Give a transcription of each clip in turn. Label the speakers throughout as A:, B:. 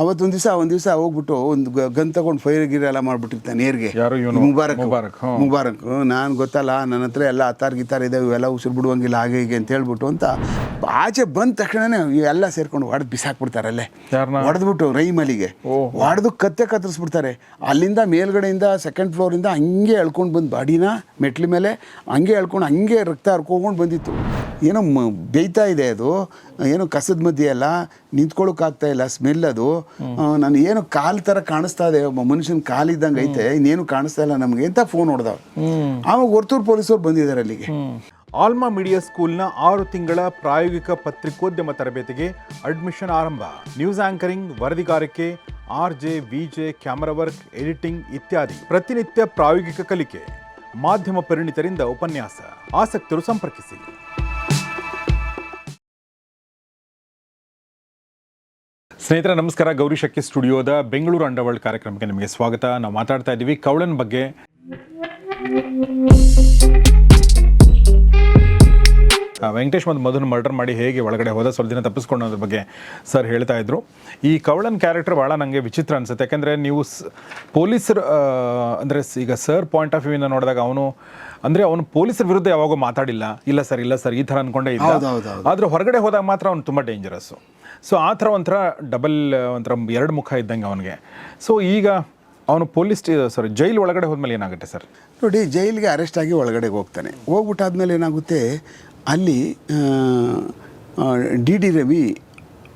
A: ಅವತ್ತೊಂದು ದಿವಸ ಒಂದು ದಿವಸ ಹೋಗ್ಬಿಟ್ಟು ಒಂದು ಗನ್ ತಗೊಂಡು ಫೈರ್ ಗಿರ್ ಎಲ್ಲ ಮಾಡ್ಬಿಟ್ಟಿರ್ತಾನೆ ನೇರ್ಗೆ? ಮುಬಾರಕ್.
B: ಮುಬಾರಕ್,
A: ನಾನು ಗೊತ್ತಲ್ಲ ನನ್ನ ಹತ್ರ ಎಲ್ಲ ಅತ್ತಾರ್ ಗಿತ್ತಾರ್ ಇದಾವೆ ಇವೆಲ್ಲ ಉಸಿರು ಬಿಡುವಂಗಿಲ್ಲ ಹಾಗೆ ಹೀಗೆ ಅಂತ ಹೇಳ್ಬಿಟ್ಟು ಅಂತ ಆಚೆ ಬಂದ ತಕ್ಷಣನೇ ಎಲ್ಲ ಸೇರ್ಕೊಂಡು ಹೊಡೆದು ಬಿಸಾಕ್ಬಿಡ್ತಾರೆ ಅಲ್ಲೇ? ಹೊಡೆದ್ಬಿಟ್ಟು ರೈಮಲಿಗೆ. ಹೊಡೆದು ಕತ್ತೆ ಕತ್ತರಿಸ್ಬಿಡ್ತಾರೆ. ಅಲ್ಲಿಂದ ಮೇಲ್ಗಡೆಯಿಂದ ಸೆಕೆಂಡ್ ಫ್ಲೋರಿಂದ ಹಂಗೆ ಎಳ್ಕೊಂಡು ಬಂದು ಬಾಡಿನ ಮೆಟ್ಲ ಮೇಲೆ ಹಂಗೆ ಎಳ್ಕೊಂಡು ಹಂಗೆ ರಕ್ತ ಹರ್ಕೊಂಡು ಬಂದಿತ್ತು. ಏನೋ ಬೇಯ್ತಾ ಇದೆ ಅದು. ಏನೋ ಕಸದ ಮಧ್ಯೆ ಅಲ್ಲ ನಿಂತ್ಕೊಳ್ಳೋಕ್ಕಾಗ್ತಾ ಇಲ್ಲ ಸ್ಮೆಲ್ ಅದು. ನಾನು ಏನು ಕಾಲು ಥರ ಕಾಣಿಸ್ತಾ ಇದೆ ಒಬ್ಬ ಮನುಷ್ಯನ ಕಾಲಿದ್ದಂಗೆ ಐತೆ ಇನ್ನೇನು ಕಾಣಿಸ್ತಾ ಇಲ್ಲ ನಮಗೆ ಅಂತ ಫೋನ್ ಹೊಡೆದವ. ಆವಾಗ ಹೊರ್ತೂರು ಪೊಲೀಸರು ಬಂದಿದ್ದಾರೆ ಅಲ್ಲಿಗೆ.
B: ಆಲ್ಮಾ ಮೀಡಿಯಾ ಸ್ಕೂಲ್ನ ಆರು ತಿಂಗಳ ಪ್ರಾಯೋಗಿಕ ಪತ್ರಿಕೋದ್ಯಮ ತರಬೇತಿಗೆ ಅಡ್ಮಿಷನ್ ಆರಂಭ. News anchoring, ವರದಿಗಾರಿಕೆ, R J VJ camera work, editing ಇತ್ಯಾದಿ ಪ್ರತಿನಿತ್ಯ ಪ್ರಾಯೋಗಿಕ ಕಲಿಕೆ. ಮಾಧ್ಯಮ ಪರಿಣಿತರಿಂದ ಉಪನ್ಯಾಸ. ಆಸಕ್ತರು ಸಂಪರ್ಕಿಸಿ. ಸ್ನೇಹಿತರ, ನಮಸ್ಕಾರ. ಗೌರಿ ಶಕ್ತಿ ಸ್ಟುಡಿಯೋದ ಬೆಂಗಳೂರು ಅಂಡರ್ವರ್ಲ್ಡ್ ಕಾರ್ಯಕ್ರಮಕ್ಕೆ ನಿಮಗೆ ಸ್ವಾಗತ. ನಾವು ಮಾತಾಡ್ತಾ ಇದ್ದೀವಿ ಕವಳನ್ ಬಗ್ಗೆ. ವೆಂಕಟೇಶ್ ಮತ್ತು ಮಧುನ ಮರ್ಡರ್ ಮಾಡಿ ಹೇಗೆ ಒಳಗಡೆ ಹೋದ ಸ್ವಲ್ಪ ದಿನ ತಪ್ಪಿಸ್ಕೊಂಡೋದ್ರ ಬಗ್ಗೆ ಸರ್ ಹೇಳ್ತಾ ಇದ್ರು. ಈ ಕವಳನ್ ಕ್ಯಾರೆಕ್ಟರ್ ಭಾಳ ನನಗೆ ವಿಚಿತ್ರ ಅನ್ಸುತ್ತೆ. ಯಾಕೆಂದರೆ ನೀವು ಸ್ ಪೊಲೀಸರು ಅಂದರೆ ಈಗ ಸರ್ ಪಾಯಿಂಟ್ ಆಫ್ ವ್ಯೂವಿಂದ ನೋಡಿದಾಗ ಅವನು ಅಂದರೆ ಅವನು ಪೊಲೀಸರ ವಿರುದ್ಧ ಯಾವಾಗೂ ಮಾತಾಡಿಲ್ಲ. ಇಲ್ಲ ಸರ್ ಇಲ್ಲ ಸರ್ ಈ ಥರ ಅನ್ಕೊಂಡೇ
A: ಇಲ್ಲ.
B: ಆದ್ರೆ ಹೊರಗಡೆ ಹೋದಾಗ ಮಾತ್ರ ಅವ್ನು ತುಂಬ ಡೇಂಜರಸ್ಸು ಸೊ ಆ ಥರ ಒಂಥರ ಡಬಲ್ ಒಂಥರ ಎರಡು ಮುಖ ಇದ್ದಂಗೆ ಅವನಿಗೆ. ಸೊ ಈಗ ಅವನು ಪೊಲೀಸ್ ಸಾರಿ ಜೈಲ್ ಒಳಗಡೆ ಹೋದ್ಮೇಲೆ ಏನಾಗುತ್ತೆ ಸರ್?
A: ನೋಡಿ ಜೈಲಿಗೆ ಅರೆಸ್ಟ್ ಆಗಿ ಒಳಗಡೆ ಹೋಗ್ತಾನೆ. ಹೋಗ್ಬಿಟ್ಟಾದ್ಮೇಲೆ ಏನಾಗುತ್ತೆ ಅಲ್ಲಿ ಡಿ ಡಿ ರವಿ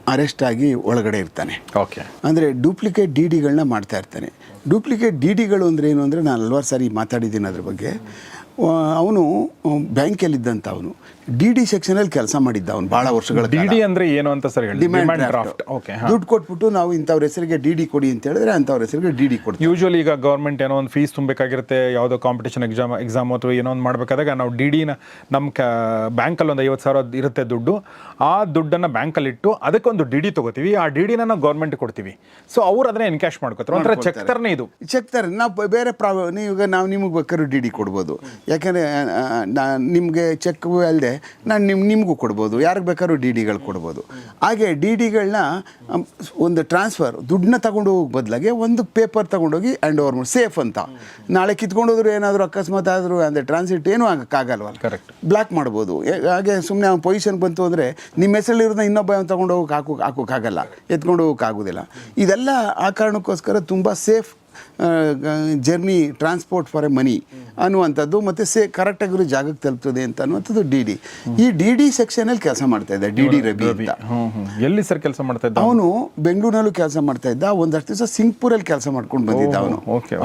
A: ಅರೆಸ್ಟ್ ಆಗಿ ಒಳಗಡೆ ಇರ್ತಾನೆ.
B: ಓಕೆ.
A: ಅಂದರೆ ಡೂಪ್ಲಿಕೇಟ್ ಡಿ ಡಿಗಳನ್ನ ಮಾಡ್ತಾ ಇರ್ತಾನೆ. ಡೂಪ್ಲಿಕೇಟ್ ಡಿ ಡಿಗಳು ಅಂದರೆ ಏನು ಅಂದರೆ ನಾನು ಹಲ್ವಾರು ಸಾರಿ ಮಾತಾಡಿದ್ದೀನಿ ಅದ್ರ ಬಗ್ಗೆ. ಅವನು ಬ್ಯಾಂಕಲ್ಲಿದ್ದಂಥ ಅವನು. ಡಿ ಡಿ ಸೆಕ್ಷನಲ್ಲಿ ಕೆಲಸ ಮಾಡಿದ್ದ ಅವನು ಭಾಳ ವರ್ಷಗಳ
B: ಡಿ ಡಿ ಅಂದರೆ ಏನು ಅಂತ ಸರ್ ಹೇಳಿ?
A: ಡಿಮ್ಯಾಂಡ್ ಡ್ರಾಫ್ಟ್
B: ಓಕೆ
A: ದುಡ್ಡು ಕೊಟ್ಬಿಟ್ಟು ನಾವು ಇಂಥವ್ರ ಹೆಸರಿಗೆ ಡಿ ಡಿ ಕೊಡಿ ಅಂತ ಹೇಳಿದ್ರೆ ಅಂಥವ್ರ ಹೆಸರಿಗೆ ಡಿ ಡಿ ಕೊಡ್ತೀವಿ.
B: ಯೂಶ್ವಲಿ ಈಗ ಗೌರ್ಮೆಂಟ್ ಏನೋ ಒಂದು ಫೀಸ್ ತುಂಬಬೇಕಾಗಿರುತ್ತೆ ಯಾವುದೋ ಕಾಂಪಿಟೇಷನ್ ಎಕ್ಸಾಮ್ ಎಕ್ಸಾಮ್ ಅಥವಾ ಏನೋ ಒಂದು ಮಾಡಬೇಕಾದಾಗ ನಾವು ಡಿ ಡಿನ ನಮ್ಮ ಕ ಬ್ಯಾಂಕಲ್ಲಿ ಒಂದು ಐವತ್ತು ಸಾವಿರ ಇರುತ್ತೆ ದುಡ್ಡು. ಆ ದುಡ್ಡನ್ನು ಬ್ಯಾಂಕಲ್ಲಿ ಇಟ್ಟು ಅದಕ್ಕೊಂದು ಡಿ ಡಿ ತೊಗೋತೀವಿ. ಆ ಡಿ ಡಿನ ನಾವು ಗೌರ್ಮೆಂಟ್ ಕೊಡ್ತೀವಿ. ಸೊ ಅವ್ರು ಅದನ್ನ ಎನ್ಕ್ಯಾಶ್ ಮಾಡ್ಕೋತಾರೆ. ಒಂಥರ ಚೆಕ್ ಥರನೇ ಇದು.
A: ಚೆಕ್ ಥರ ನಾವು ಬೇರೆ ಪ್ರಾಬ್ಲಮ್ ನೀವು ನಾವು ನಿಮಗೆ ಬೇಕಾದ್ರೂ ಡಿ ಡಿ ಕೊಡ್ಬೋದು. ಯಾಕಂದರೆ ನಿಮಗೆ ಚೆಕ್ ಅಲ್ಲದೆ ನಾನು ನಿಮ್ಮ ನಿಮಗೂ ಕೊಡ್ಬೋದು. ಯಾರಿಗೆ ಬೇಕಾದ್ರೂ ಡಿ ಡಿಗಳು ಕೊಡ್ಬೋದು. ಹಾಗೆ ಡಿ ಡಿಗಳನ್ನ ಒಂದು ಟ್ರಾನ್ಸ್ಫರ್ ದುಡ್ಡನ್ನ ತಗೊಂಡು ಹೋಗಿ ಬದಲಾಗಿ ಒಂದು ಪೇಪರ್ ತೊಗೊಂಡೋಗಿ ಆ್ಯಂಡ್ ಓವರ್ ಮಾಡಿ ಸೇಫ್ ಅಂತ. ನಾಳೆ ಕಿತ್ಕೊಂಡೋದ್ರು ಏನಾದರೂ ಅಕಸ್ಮಾತ್ ಆದರೂ ಅಂದರೆ ಟ್ರಾನ್ಸಿಟ್ ಏನೂ ಆಗೋಕ್ಕಾಗಲ್ವಲ್ಲ
B: ಕರೆಕ್ಟ್
A: ಬ್ಲಾಕ್ ಮಾಡ್ಬೋದು. ಹಾಗೆ ಸುಮ್ಮನೆ ಅವ್ನ ಪೊಸಿಷನ್ ಬಂತು ಅಂದರೆ ನಿಮ್ಮ ಹೆಸರಲ್ಲಿರೋದನ್ನ ಇನ್ನೊಬ್ಬ ಅವ್ನು ತಗೊಂಡು ಹೋಗಕ್ಕೆ ಹಾಕೋಕೆ ಹಾಕೋಕ್ಕಾಗಲ್ಲ ಎತ್ಕೊಂಡು ಹೋಗೋಕ್ಕಾಗೋದಿಲ್ಲ ಇದೆಲ್ಲ ಆ ಕಾರಣಕ್ಕೋಸ್ಕರ ತುಂಬ safe journey transport for a money ಅನ್ನುವಂಥದ್ದು ಮತ್ತು ಸೇ ಕರೆಕ್ಟಾಗಿರೋ ಜಾಗಕ್ಕೆ ತಲುಪ್ತದೆ ಅಂತ ಅನ್ನುವಂಥದ್ದು ಡಿ ಡಿ ಈ ಡಿ ಡಿ ಸೆಕ್ಷನಲ್ಲಿ ಕೆಲಸ ಮಾಡ್ತಾ ಇದ್ದ ಡಿ ಡಿ ರವಿ ಅಂತ.
B: ಎಲ್ಲಿ ಸರ್ ಕೆಲಸ ಮಾಡ್ತಾ ಇದ್ದ
A: ಅವನು? ಬೆಂಗಳೂರಿನಲ್ಲೂ ಕೆಲಸ ಮಾಡ್ತಾ ಇದ್ದ ಒಂದಷ್ಟು ದಿವಸ ಸಿಂಗ್ಪುರಲ್ಲಿ ಕೆಲಸ ಮಾಡ್ಕೊಂಡು ಬಂದಿದ್ದ ಅವನು.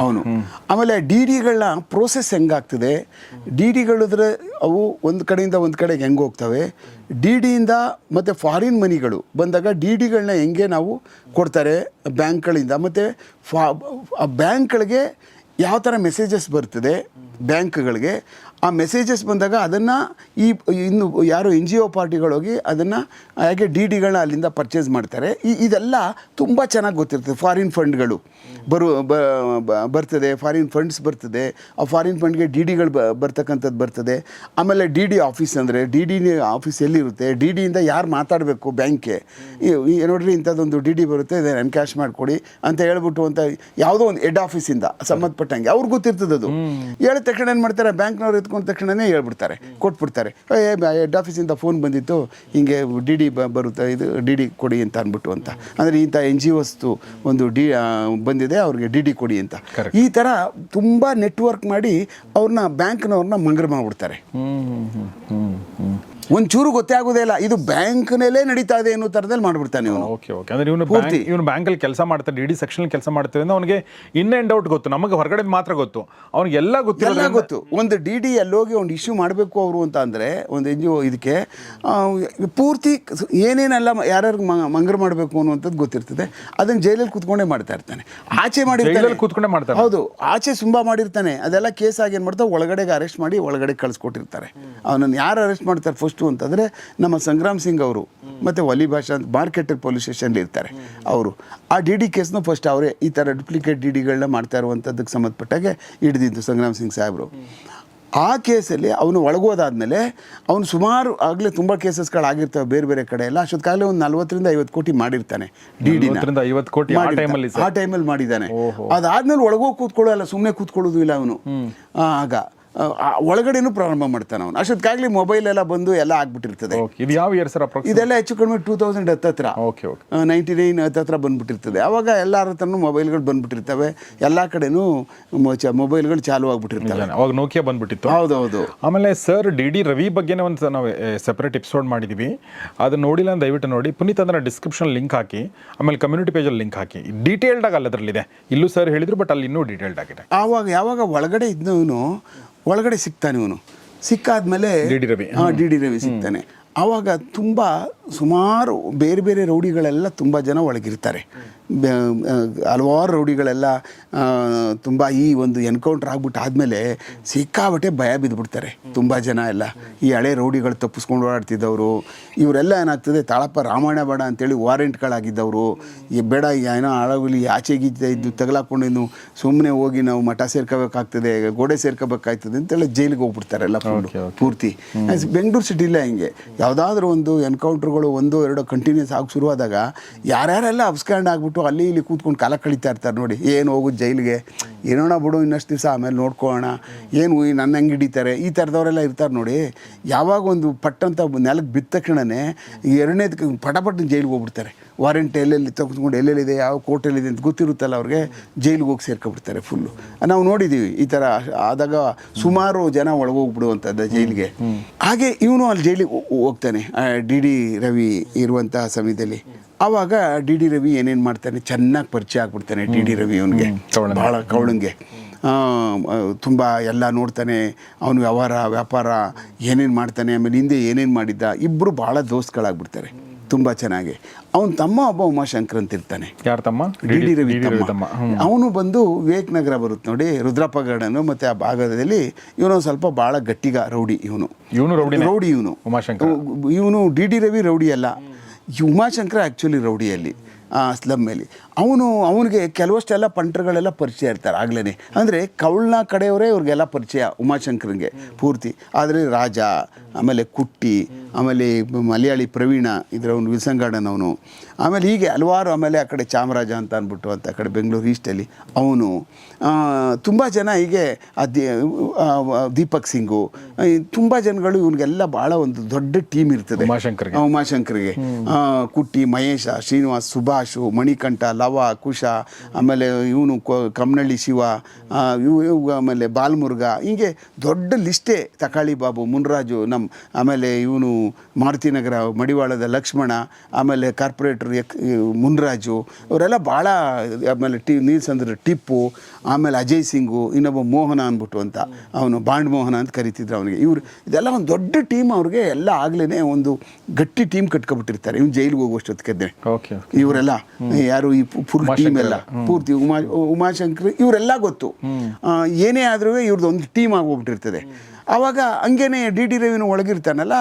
A: ಅವನು. ಆಮೇಲೆ ಡಿ ಡಿಗಳನ್ನ ಪ್ರೋಸೆಸ್ ಹೆಂಗಾಗ್ತದೆ? ಡಿ ಡಿಗಳಿದ್ರೆ ಅವು ಒಂದು ಕಡೆಯಿಂದ ಒಂದು ಕಡೆಗೆ ಹೆಂಗೆ ಹೋಗ್ತವೆ? ಡಿ ಡಿಯಿಂದ ಮತ್ತು ಫಾರಿನ್ ಮನಿಗಳು ಬಂದಾಗ ಡಿ ಡಿಗಳನ್ನ ಹೆಂಗೆ ನಾವು ಕೊಡ್ತಾರೆ ಬ್ಯಾಂಕ್ಗಳಿಂದ. ಮತ್ತು ಫಾ ಆ ಬ್ಯಾಂಕ್ಗಳಿಗೆ ಯಾವ ಥರ ಮೆಸೇಜಸ್ ಬರ್ತದೆ ಬ್ಯಾಂಕ್ಗಳಿಗೆ ಆ ಮೆಸೇಜಸ್ ಬಂದಾಗ ಅದನ್ನು ಈ ಇನ್ನು ಯಾರು ಎನ್ ಜಿ ಒ ಪಾರ್ಟಿಗಳೋಗಿ ಅದನ್ನು ಹಾಗೆ ಡಿ ಡಿಗಳನ್ನ ಅಲ್ಲಿಂದ ಪರ್ಚೇಸ್ ಮಾಡ್ತಾರೆ. ಈ ಇದೆಲ್ಲ ತುಂಬ ಚೆನ್ನಾಗಿ ಗೊತ್ತಿರ್ತದೆ ಫಾರಿನ್ ಫಂಡ್ಗಳು ಬರು ಬರ್ತದೆ ಫಾರಿನ್ ಫಂಡ್ಸ್ ಬರ್ತದೆ. ಆ ಫಾರಿನ್ ಫಂಡ್ಗೆ ಡಿ ಡಿಗಳು ಬರ್ತಕ್ಕಂಥದ್ದು ಬರ್ತದೆ. ಆಮೇಲೆ ಡಿ ಡಿ ಆಫೀಸ್ ಅಂದರೆ ಡಿ ಡಿ ಆಫೀಸ್ ಎಲ್ಲಿರುತ್ತೆ? ಡಿ ಡಿಯಿಂದ ಯಾರು ಮಾತಾಡಬೇಕು ಬ್ಯಾಂಕ್ಗೆ ನೋಡ್ರಿ ಇಂಥದ್ದೊಂದು ಡಿ ಡಿ ಬರುತ್ತೆ ಇದನ್ನು ಎನ್ಕ್ಯಾಶ್ ಮಾಡಿಕೊಡಿ ಅಂತ ಹೇಳ್ಬಿಟ್ಟು ಅಂತ ಯಾವುದೋ ಒಂದು ಹೆಡ್ ಆಫೀಸಿಂದ ಸಂಬಂಧಪಟ್ಟಂಗೆ. ಅವ್ರಿಗೆ ಗೊತ್ತಿರ್ತದೆ ಅದು ಹೇಳಿದ ತಕ್ಷಣ ಏನು ಮಾಡ್ತಾರೆ? ಬ್ಯಾಂಕ್ನವ್ರು ಎತ್ಕೊಂಡ ತಕ್ಷಣನೇ ಹೇಳ್ಬಿಡ್ತಾರೆ ಕೊಟ್ಬಿಡ್ತಾರೆ. ಹೆಡ್ ಆಫೀಸಿಂದ ಫೋನ್ ಬಂದಿತ್ತು ಹಿಂಗೆ ಡಿ ಡಿ ಬರುತ್ತೆ ಇದು ಡಿ ಡಿ ಕೊಡಿ ಅಂತ ಅಂದ್ಬಿಟ್ಟು ಅಂತ. ಅಂದರೆ ಇಂಥ ಎನ್ ಜಿ ಒಸ್ತು ಒಂದು ಡಿ ಬಂದಿದೆ ಅವ್ರಿಗೆ ಡಿ ಡಿ ಕೊಡಿ ಅಂತ. ಈ ಥರ ತುಂಬ ನೆಟ್ವರ್ಕ್ ಮಾಡಿ ಅವ್ರನ್ನ ಬ್ಯಾಂಕ್ನವ್ರನ್ನ ಮಂಗ್ರ ಮಾಡಿಬಿಡ್ತಾರೆ. ಒಂಚೂರು ಗೊತ್ತೇ ಆಗೋದೇ ಇಲ್ಲ. ಇದು ಬ್ಯಾಂಕ್ನಲ್ಲೇ ನಡೀತಾ ಇದೆ ಅನ್ನೋ ತರದಲ್ಲಿ ಮಾಡ್ಬಿಡ್ತಾನೆ ಇವನು.
B: Okay okay. ಅಂದ್ರೆ ಇವನು
A: ಪೂರ್ತಿ.
B: ಇವನು ಬ್ಯಾಂಕಲ್ಲಿ ಕೆಲಸ ಮಾಡ್ತಾರೆ ಡಿ ಡಿ ಸೆಕ್ಷನ್ ಕೆಲಸ ಮಾಡ್ತಾರೆ ಅಂದ್ರೆ ಅವನಿಗೆ ಇನ್ ಅಂಡ್ ಔಟ್ ಗೊತ್ತು. ನಮಗೆ ಹೊರಗಡೆ ಮಾತ್ರ ಗೊತ್ತು. ಅವ್ನಿಗೆ ಎಲ್ಲ
A: ಎಲ್ಲ ಗೊತ್ತು. ಒಂದು ಡಿ ಡಿ ಎಲ್ಲೋಗಿ ಒಂದು ಇಶ್ಯೂ ಮಾಡಬೇಕು ಅವರು ಅಂತ ಅಂದ್ರೆ ಒಂದು ಎನ್ ಜಿ ಒ ಇದಕ್ಕೆ ಆ, ಪೂರ್ತಿ ಏನೇನೆಲ್ಲ ಯಾರ್ಯಾರಿಗೆ ಮಂಗರ್ ಮಾಡಬೇಕು ಅನ್ನುವಂಥದ್ದು ಗೊತ್ತಿರ್ತದೆ. ಅದನ್ನು ಜೈಲಲ್ಲಿ ಕೂತ್ಕೊಂಡೇ ಮಾಡ್ತಾ ಇರ್ತಾನೆ. ಆಚೆ ಮಾಡಿರ್ತಾನೆ.
B: ಜೈಲಲ್ಲಿ ಕೂತ್ಕೊಂಡೇ ಮಾಡ್ತಾರೆ
A: ಹೌದು. ಆಚೆ ತುಂಬ ಮಾಡಿರ್ತಾನೆ. ಅದೆಲ್ಲ ಕೇಸ್ ಆಗಿ ಏನು ಮಾಡ್ತಾರೆ ಒಳಗಡೆಗೆ ಅರೆಸ್ಟ್ ಮಾಡಿ ಒಳಗಡೆ ಕಳಿಸ್ಕೊಟ್ಟಿರ್ತಾರೆ. ಅವನನ್ನು ಯಾರು ಅರೆಸ್ಟ್ ಮಾಡ್ತಾರೆ? ಫಸ್ಟು ಅಂತಂದರೆ ನಮ್ಮ ಸಂಗ್ರಾಮ್ ಸಿಂಗ್ ಅವರು ಮತ್ತು ವಲಿ ಭಾಷಾ ಅಂತ ಮಾರ್ಕೆಟ್ ಪೊಲೀಸ್ ಸ್ಟೇಷನ್ಲಿ ಇರ್ತಾರೆ ಅವರು. ಆ ಡಿ ಡಿ ಕೇಸ್ನ ಫಸ್ಟ್ ಅವರೇ ಈ ಥರ ಡುಪ್ಲಿಕೇಟ್ ಡಿ ಡಿಗಳನ್ನ ಮಾಡ್ತಾ ಇರುವಂಥದ್ದಕ್ಕೆ ಸಂಬಂಧಪಟ್ಟಾಗೆ ಹಿಡಿದಿದ್ದು ಸಂಗ್ರಾಮ್ ಸಿಂಗ್ ಸಾಹೇಬರು. ಆ ಕೇಸಲ್ಲಿ ಅವನು ಒಳಗೋದಾದ್ಮೇಲೆ ಅವನು ಸುಮಾರು ಆಗಲೇ ತುಂಬ ಕೇಸಸ್ಗಳಾಗಿರ್ತವೆ ಬೇರೆ ಬೇರೆ ಕಡೆ ಎಲ್ಲ. ಅಷ್ಟೊತ್ತಾಗಲೇ ಒಂದು ನಲ್ವತ್ತರಿಂದ ಐವತ್ತು ಕೋಟಿ ಮಾಡಿರ್ತಾನೆ ಡಿ ಡಿ
B: ಐವತ್ತು ಕೋಟಿ ಆ ಟೈಮಲ್ಲಿ
A: ಮಾಡಿದ್ದಾನೆ. ಅದಾದ್ಮೇಲೆ ಒಳಗೋಗಿ ಕೂತ್ಕೊಳ್ಳೋಲ್ಲ ಸುಮ್ಮನೆ ಕೂತ್ಕೊಳ್ಳೋದು ಇಲ್ಲ ಅವನು. ಆಗ ಒಳಗಡೆನೂ ಪ್ರಾರಂಭ ಮಾಡ್ತಾನೆ ಅವನು. ಅಷ್ಟೊತ್ತಾಗಲಿ ಮೊಬೈಲ್ ಎಲ್ಲ ಬಂದು ಎಲ್ಲ ಆಗ್ಬಿಟ್ಟಿರ್ತದೆ.
B: ಓಕೆ ಇದು ಯಾವ ಇಯರ್ ಸರ್
A: ಇದೆಲ್ಲ ಹೆಚ್ಚು ಕಡಿಮೆ ಟೂ ತೌಸಂಡ್ ಹತ್ತತ್ರ.
B: ಓಕೆ ಓಕೆ
A: ನೈಂಟಿ ನೈನ್ ಹತ್ತತ್ರ ಬಂದ್ಬಿಟ್ಟಿರ್ತದೆ. ಅವಾಗ ಎಲ್ಲರ ಹತ್ರನೂ ಮೊಬೈಲ್ಗಳು ಬಂದ್ಬಿಟ್ಟಿರ್ತವೆ. ಎಲ್ಲ ಕಡೆನೂ ಮೊಬೈಲ್ಗಳು ಚಾಲು ಆಗ್ಬಿಟ್ಟಿರ್ತವೆ.
B: ಅವಾಗ ನೋಕಿಯಾ ಬಂದ್ಬಿಟ್ಟಿತ್ತು.
A: ಹೌದೌದು.
B: ಆಮೇಲೆ ಸರ್ ಡಿ ಡಿ ರವಿ ಬಗ್ಗೆನೇ ಒಂದು ನಾವು ಸೆಪರೇಟ್ ಎಪಿಸೋಡ್ ಮಾಡಿದ್ದೀವಿ ಅದು ನೋಡಿಲ್ಲ ಅಂತ ದಯವಿಟ್ಟು ನೋಡಿ. ಪುನೀತ್ ಅಂದ್ರೆ ಡಿಸ್ಕ್ರಿಪ್ಷನ್ ಲಿಂಕ್ ಹಾಕಿ ಆಮೇಲೆ ಕಮ್ಯುನಿಟಿ ಪೇಜಲ್ಲಿ ಲಿಂಕ್ ಹಾಕಿ. ಡೀಟೇಲ್ಡ್ ಆಗಿ ಅಲ್ಲದ್ರಲ್ಲಿದೆ ಇಲ್ಲೂ ಸರ್ ಹೇಳಿದ್ರು ಬಟ್ ಅಲ್ಲಿ ಇನ್ನೂ ಡೀಟೇಲ್ಡ್ ಆಗಿದೆ.
A: ಆವಾಗ ಯಾವಾಗ ಒಳಗಡೆ ಇದ್ದವನು ಒಳಗಡೆ ಸಿಗ್ತಾನೆ ಇವನು. ಸಿಕ್ಕಾದ್ಮೇಲೆ
B: D D Ravi.
A: D D Ravi ಸಿಗ್ತಾನೆ. ಆವಾಗ ತುಂಬ ಸುಮಾರು ಬೇರೆ ಬೇರೆ ರೌಡಿಗಳೆಲ್ಲ ತುಂಬ ಜನ ಒಳಗಿರ್ತಾರೆ. ಹಲವಾರು ರೌಡಿಗಳೆಲ್ಲ ತುಂಬ ಈ ಒಂದು ಎನ್ಕೌಂಟ್ರ್ ಆಗ್ಬಿಟ್ಟು ಆದಮೇಲೆ ಸಿಕ್ಕಾಬಟ್ಟೆ ಭಯ ಬಿದ್ದುಬಿಡ್ತಾರೆ ತುಂಬ ಜನ ಎಲ್ಲ. ಈ ಹಳೆ ರೌಡಿಗಳು ತಪ್ಪಿಸ್ಕೊಂಡು ಓಡಾಡ್ತಿದ್ದವರು ಇವರೆಲ್ಲ ಏನಾಗ್ತದೆ ತಾಳಪ್ಪ ರಾಮಾಯಣ ಬೇಡ ಅಂತೇಳಿ ವಾರೆಂಟ್ಗಳಾಗಿದ್ದವರು ಈ ಬೇಡ ಏನೋ ಹಾಳಾಗಲಿ ಆಚೆ ಗೀಚೆ ಇದ್ದು ತಗಲಾಕೊಂಡು ಇನ್ನು ಸುಮ್ಮನೆ ಹೋಗಿ ನಾವು ಮಠ ಸೇರ್ಕೋಬೇಕಾಗ್ತದೆ ಗೋಡೆ ಸೇರ್ಕೋಬೇಕಾಗ್ತದೆ ಅಂತೇಳಿ ಜೈಲಿಗೆ ಹೋಗ್ಬಿಡ್ತಾರೆ ಎಲ್ಲ. ಪೂರ್ತಿ. ಬೆಂಗಳೂರು ಸಿಟಿಲೇ ಹಿಂಗೆ. ಯಾವುದಾದ್ರೂ ಒಂದು ಎನ್ಕೌಂಟ್ರ್ಗಳು ಒಂದು, ಎರಡು ಕಂಟಿನ್ಯೂಸ್ ಆಗಿ ಶುರುವಾದಾಗ ಯಾರ್ಯಾರೆಲ್ಲ ಅಬ್ಸ್ಕ್ಯಾಂಡ್ ಆಗಿಬಿಟ್ಟು ಅಲ್ಲಿ ಇಲ್ಲಿ ಕೂತ್ಕೊಂಡು ಕಾಲ ಕಳೀತಾ ಇರ್ತಾರೆ ನೋಡಿ. ಏನು ಹೋಗೋದು ಜೈಲಿಗೆ. ಏನೋಣ ಬಿಡು ಇನ್ನಷ್ಟು ದಿವಸ ಆಮೇಲೆ ನೋಡ್ಕೊಳ್ಳೋಣ. ಏನು ನನ್ನ ಹೆಂಗೆ ಹಿಡಿತಾರೆ? ಈ ಥರದವರೆಲ್ಲ ಇರ್ತಾರೆ ನೋಡಿ. ಯಾವಾಗ ಒಂದು ಪಟ್ಟಂತ ನೆಲಕ್ಕೆ ಬಿದ್ದ ತಕ್ಷಣನೇ ಎರಡನೇದಕ್ಕೆ ಪಟಪಟ್ಟು ಜೈಲಿಗೆ ಹೋಗ್ಬಿಡ್ತಾರೆ. ವಾರೆಂಟ್ ಎಲ್ಲೆಲ್ಲಿ ತೆಗೆದುಕೊಂಡು ಎಲ್ಲೆಲ್ಲಿದೆ ಯಾವ ಕೋರ್ಟಲ್ಲಿದೆ ಅಂತ ಗೊತ್ತಿರುತ್ತಲ್ಲ ಅವ್ರಿಗೆ ಜೈಲಿಗೆ ಹೋಗಿ ಸೇರ್ಕೊಬಿಡ್ತಾರೆ ಫುಲ್ಲು ನಾವು ನೋಡಿದ್ದೀವಿ ಈ ಥರ ಆದಾಗ ಸುಮಾರು ಜನ ಒಳಗೋಗ್ಬಿಡುವಂಥದ್ದು ಜೈಲಿಗೆ. ಹಾಗೆ ಇವನು ಅಲ್ಲಿ ಜೈಲಿಗೆ ಹೋಗ್ತಾನೆ ಡಿ ಡಿ ರವಿ ಇರುವಂತಹ ಸಮಯದಲ್ಲಿ. ಆವಾಗ ಡಿ ಡಿ ರವಿ ಏನೇನು ಮಾಡ್ತಾನೆ ಚೆನ್ನಾಗಿ ಪರಿಚಯ ಆಗ್ಬಿಡ್ತಾನೆ ಡಿ ಡಿ ರವಿ ಅವನಿಗೆ. ಭಾಳ ಕವಳಂಗೆ. ತುಂಬ ಎಲ್ಲ ನೋಡ್ತಾನೆ ಅವನು ವ್ಯವಹಾರ ವ್ಯಾಪಾರ ಏನೇನು ಮಾಡ್ತಾನೆ ಆಮೇಲೆ ಹಿಂದೆ ಏನೇನು ಮಾಡಿದ್ದ ಇಬ್ಬರು ಭಾಳ ದೋಸ್ತ್ಗಳಾಗ್ಬಿಡ್ತಾರೆ. ತುಂಬ ಚೆನ್ನಾಗಿ. ಅವನ ತಮ್ಮ ಒಬ್ಬ ಉಮಾಶಂಕರ್ ಅಂತ ಇರ್ತಾನೆ.
B: ಯಾರ ತಮ್ಮ?
A: ಡಿ ಡಿ ರವಿ ತಮ್ಮ ಅವನು ಬಂದು ವಿವೇಕ್ ನಗರ ಬರುತ್ತೆ ನೋಡಿ ರುದ್ರಪ್ಪ ಮತ್ತೆ ಮತ್ತು ಆ ಭಾಗದಲ್ಲಿ ಇವನು ಸ್ವಲ್ಪ ಭಾಳ ಗಟ್ಟಿಗ ರೌಡಿ ಇವನು.
B: ಇವನು ರೌಡಿ
A: ರೌಡಿ ಇವನು.
B: ಉಮಾಶಂಕರ್?
A: ಇವನು ಡಿ ಡಿ ರವಿ ರೌಡಿ ಅಲ್ಲ. ಉಮಾಶಂಕರ್ ಆ್ಯಕ್ಚುಲಿ ರೌಡಿಯಲ್ಲಿ ಆ ಸ್ಲಮ್ಮಲ್ಲಿ ಅವನು ಅವನಿಗೆ ಕೆಲವಷ್ಟೆಲ್ಲ ಪಂಟ್ರಗಳೆಲ್ಲ ಪರಿಚಯ ಇರ್ತಾರೆ ಆಗಲೇ ಅಂದರೆ ಕವಳ್ನ ಕಡೆಯವರೇ ಇವ್ರಿಗೆಲ್ಲ ಪರಿಚಯ ಉಮಾಶಂಕರ್ಗೆ ಪೂರ್ತಿ. ಆದರೆ ರಾಜ ಆಮೇಲೆ ಕುಟ್ಟಿ ಆಮೇಲೆ ಮಲಯಾಳಿ ಪ್ರವೀಣ ಇದ್ರ ಅವನು ಅವನು ಆಮೇಲೆ ಹೀಗೆ ಹಲವಾರು ಆಮೇಲೆ ಆ ಕಡೆ ಚಾಮರಾಜ ಅಂತ ಅಂದ್ಬಿಟ್ಟು ಅಂತ ಆ ಕಡೆ ಬೆಂಗಳೂರು ಈಸ್ಟಲ್ಲಿ ಅವನು. ತುಂಬ ಜನ ಹೀಗೆ ಆ ದೀಪಕ್ ಸಿಂಗು ತುಂಬ ಜನಗಳು ಇವನಿಗೆಲ್ಲ ಭಾಳ ಒಂದು ದೊಡ್ಡ ಟೀಮ್ ಇರ್ತದೆ.
B: ಉಮಾಶಂಕರ್ಗೆ.
A: ಉಮಾಶಂಕರ್ಗೆ. ಕುಟ್ಟಿ ಮಹೇಶ ಶ್ರೀನಿವಾಸ್ ಸುಭಾಷು ಮಣಿಕಂಠ ಲವ ಕುಶ ಆಮೇಲೆ ಇವನು ಕಮ್ಮನಳ್ಳಿ ಶಿವ ಇವು ಆಮೇಲೆ ಬಾಲ್ಮುರ್ಗ ಹೀಗೆ ದೊಡ್ಡ ಲಿಸ್ಟೇ ತಕಾಳಿ ಬಾಬು ಮುನ್ರಾಜು ನಮ್ಮ ಆಮೇಲೆ ಇವನು ಮಾರುತಿನಗರ ಮಡಿವಾಳದ ಲಕ್ಷ್ಮಣ ಆಮೇಲೆ ಕಾರ್ಪೊರೇಟರ್ ಎಕ್ ಮುನ್ರಾಜು ಅವರೆಲ್ಲ ಭಾಳ ಆಮೇಲೆ ಟಿ ನೀಲ್ಸಂದ್ರ ಟಿಪ್ಪು ಆಮೇಲೆ ಅಜಯ್ ಸಿಂಗು ಇನ್ನೊಬ್ಬ ಮೋಹನ ಅಂದ್ಬಿಟ್ಟು ಅಂತ ಅವನು ಬಾಂಡ್ ಮೋಹನ ಅಂತ ಕರಿತಿದ್ರು ಅವನಿಗೆ. ಇವರು ಇದೆಲ್ಲ ಒಂದು ದೊಡ್ಡ ಟೀಮ್ ಅವ್ರಿಗೆ ಎಲ್ಲ ಆಗ್ಲೇ ಒಂದು ಗಟ್ಟಿ ಟೀಮ್ ಕಟ್ಕೊಬಿಟ್ಟಿರ್ತಾರೆ. ಇವ್ನು ಜೈಲಿಗೆ ಹೋಗುವಷ್ಟೊತ್ತಿಗೆ
B: ಓಕೆ
A: ಇವರೆಲ್ಲ ಯಾರು ಈ ಫುಲ್ ಟೀಮ್ ಎಲ್ಲ. ಪೂರ್ತಿ ಉಮಾ ಉಮಾಶಂಕರ್ ಇವರೆಲ್ಲ ಗೊತ್ತು. ಏನೇ ಆದ್ರೂ ಇವ್ರದ್ದು ಒಂದು ಟೀಮ್ ಆಗೋಗ್ಬಿಟ್ಟಿರ್ತದೆ. ಆವಾಗ ಹಂಗೇನೆ ಡಿ ಡಿ ರವಿನೂ ಒಳಗಿರ್ತಾನಲ್ಲ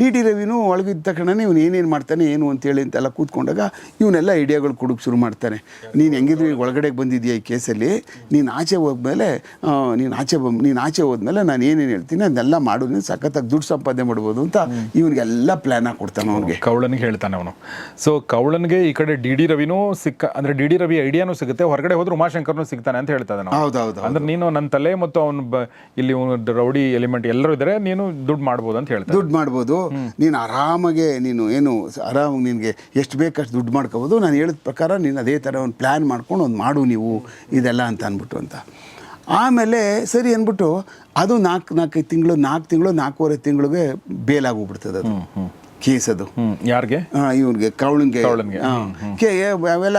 A: ಡಿ ಡಿ ರವಿನೂ ಒಳಗಿದ್ದ ತಕ್ಷಣನೇ ಇವನು ಏನೇನು ಮಾಡ್ತಾನೆ ಏನು ಅಂತೇಳಿ ಅಂತೆಲ್ಲ ಕೂತ್ಕೊಂಡಾಗ ಇವನ್ನೆಲ್ಲ ಐಡಿಯಾಗಳು ಕೊಡೋಕೆ ಶುರು ಮಾಡ್ತಾನೆ. ನೀನು ಹೆಂಗಿದ್ರು ಈಗ ಒಳಗಡೆಗೆ ಬಂದಿದ್ಯಾ ಈ ಕೇಸಲ್ಲಿ? ನೀನು ಆಚೆ ಹೋದ್ಮೇಲೆ ನೀನು ಆಚೆ ಬ ನೀನು ಆಚೆ ಹೋದ್ಮೇಲೆ ನಾನು ಏನೇನು ಹೇಳ್ತೀನಿ ಅದನ್ನೆಲ್ಲ ಮಾಡು ನೀನು ಸಖತ್ತಾಗಿ ದುಡ್ಡು ಸಂಪಾದನೆ ಮಾಡ್ಬೋದು ಅಂತ ಇವನಿಗೆಲ್ಲ ಪ್ಲ್ಯಾನ್ ಕೊಡ್ತಾನೆ ಅವನಿಗೆ.
B: ಕೌಳನಿಗೆ ಹೇಳ್ತಾನೆ ಅವನು. ಸೊ ಕೌಳನಿಗೆ ಈ ಕಡೆ ಡಿ ಡಿ ರವಿನೂ ಸಿಕ್ಕ ಅಂದರೆ ಡಿ ಡಿ ರವಿ ಐಡಿಯಾನೂ ಸಿಗುತ್ತೆ ಹೊರಗಡೆ ಹೋದ್ರೆ ಉಮಾಶಂಕರ್ನು ಸಿಗ್ತಾನೆ ಅಂತ ಹೇಳ್ತಾನೆ ಇದ್ದಾನೆ ಅವ್ನು.
A: ಹೌದೌದು
B: ಅಂದ್ರೆ ನೀನು ನನ್ನ ತಲೆ ಮತ್ತು ಅವನು ಇಲ್ಲಿ ಅವ್ನು ರೌಡಿ ಎಲಿಮೆಂಟ್ ಎಲ್ಲರೂ ಇದ್ದಾರೆ ನೀನು ದುಡ್ಡು ಮಾಡ್ಬೋದು ಅಂತ ಹೇಳ್ತಾರೆ
A: ದುಡ್ಡು ಮಾಡ್ಬೋದು. ನೀನು ಆರಾಮಾಗೆ ನೀನು ಏನು ಆರಾಮಾಗಿ ನಿನಗೆ ಎಷ್ಟು ಬೇಕಷ್ಟು ದುಡ್ಡು ಮಾಡ್ಕೋಬೋದು. ನಾನು ಹೇಳಿದ ಪ್ರಕಾರ ನೀನು ಅದೇ ಥರ ಒಂದು ಪ್ಲ್ಯಾನ್ ಮಾಡ್ಕೊಂಡು ಒಂದು ಮಾಡು ನೀವು ಇದೆಲ್ಲ ಅಂತ ಅಂದ್ಬಿಟ್ಟು ಅಂತ. ಆಮೇಲೆ ಸರಿ ಅಂದ್ಬಿಟ್ಟು ಅದು ನಾಲ್ಕು ನಾಲ್ಕೈದು ತಿಂಗಳು ನಾಲ್ಕು ತಿಂಗಳು ನಾಲ್ಕೂವರೆ ತಿಂಗಳಿಗೆ ಬೇಲಾಗೋಗ್ಬಿಡ್ತದೆ ಅದು. ಕೇಸ್ ಅದು.
B: ಯಾರಿಗೆ?
A: ಇವನಿಗೆ
B: ಕವಳನ್ಗೆ.
A: ಕೆ ಅವೆಲ್ಲ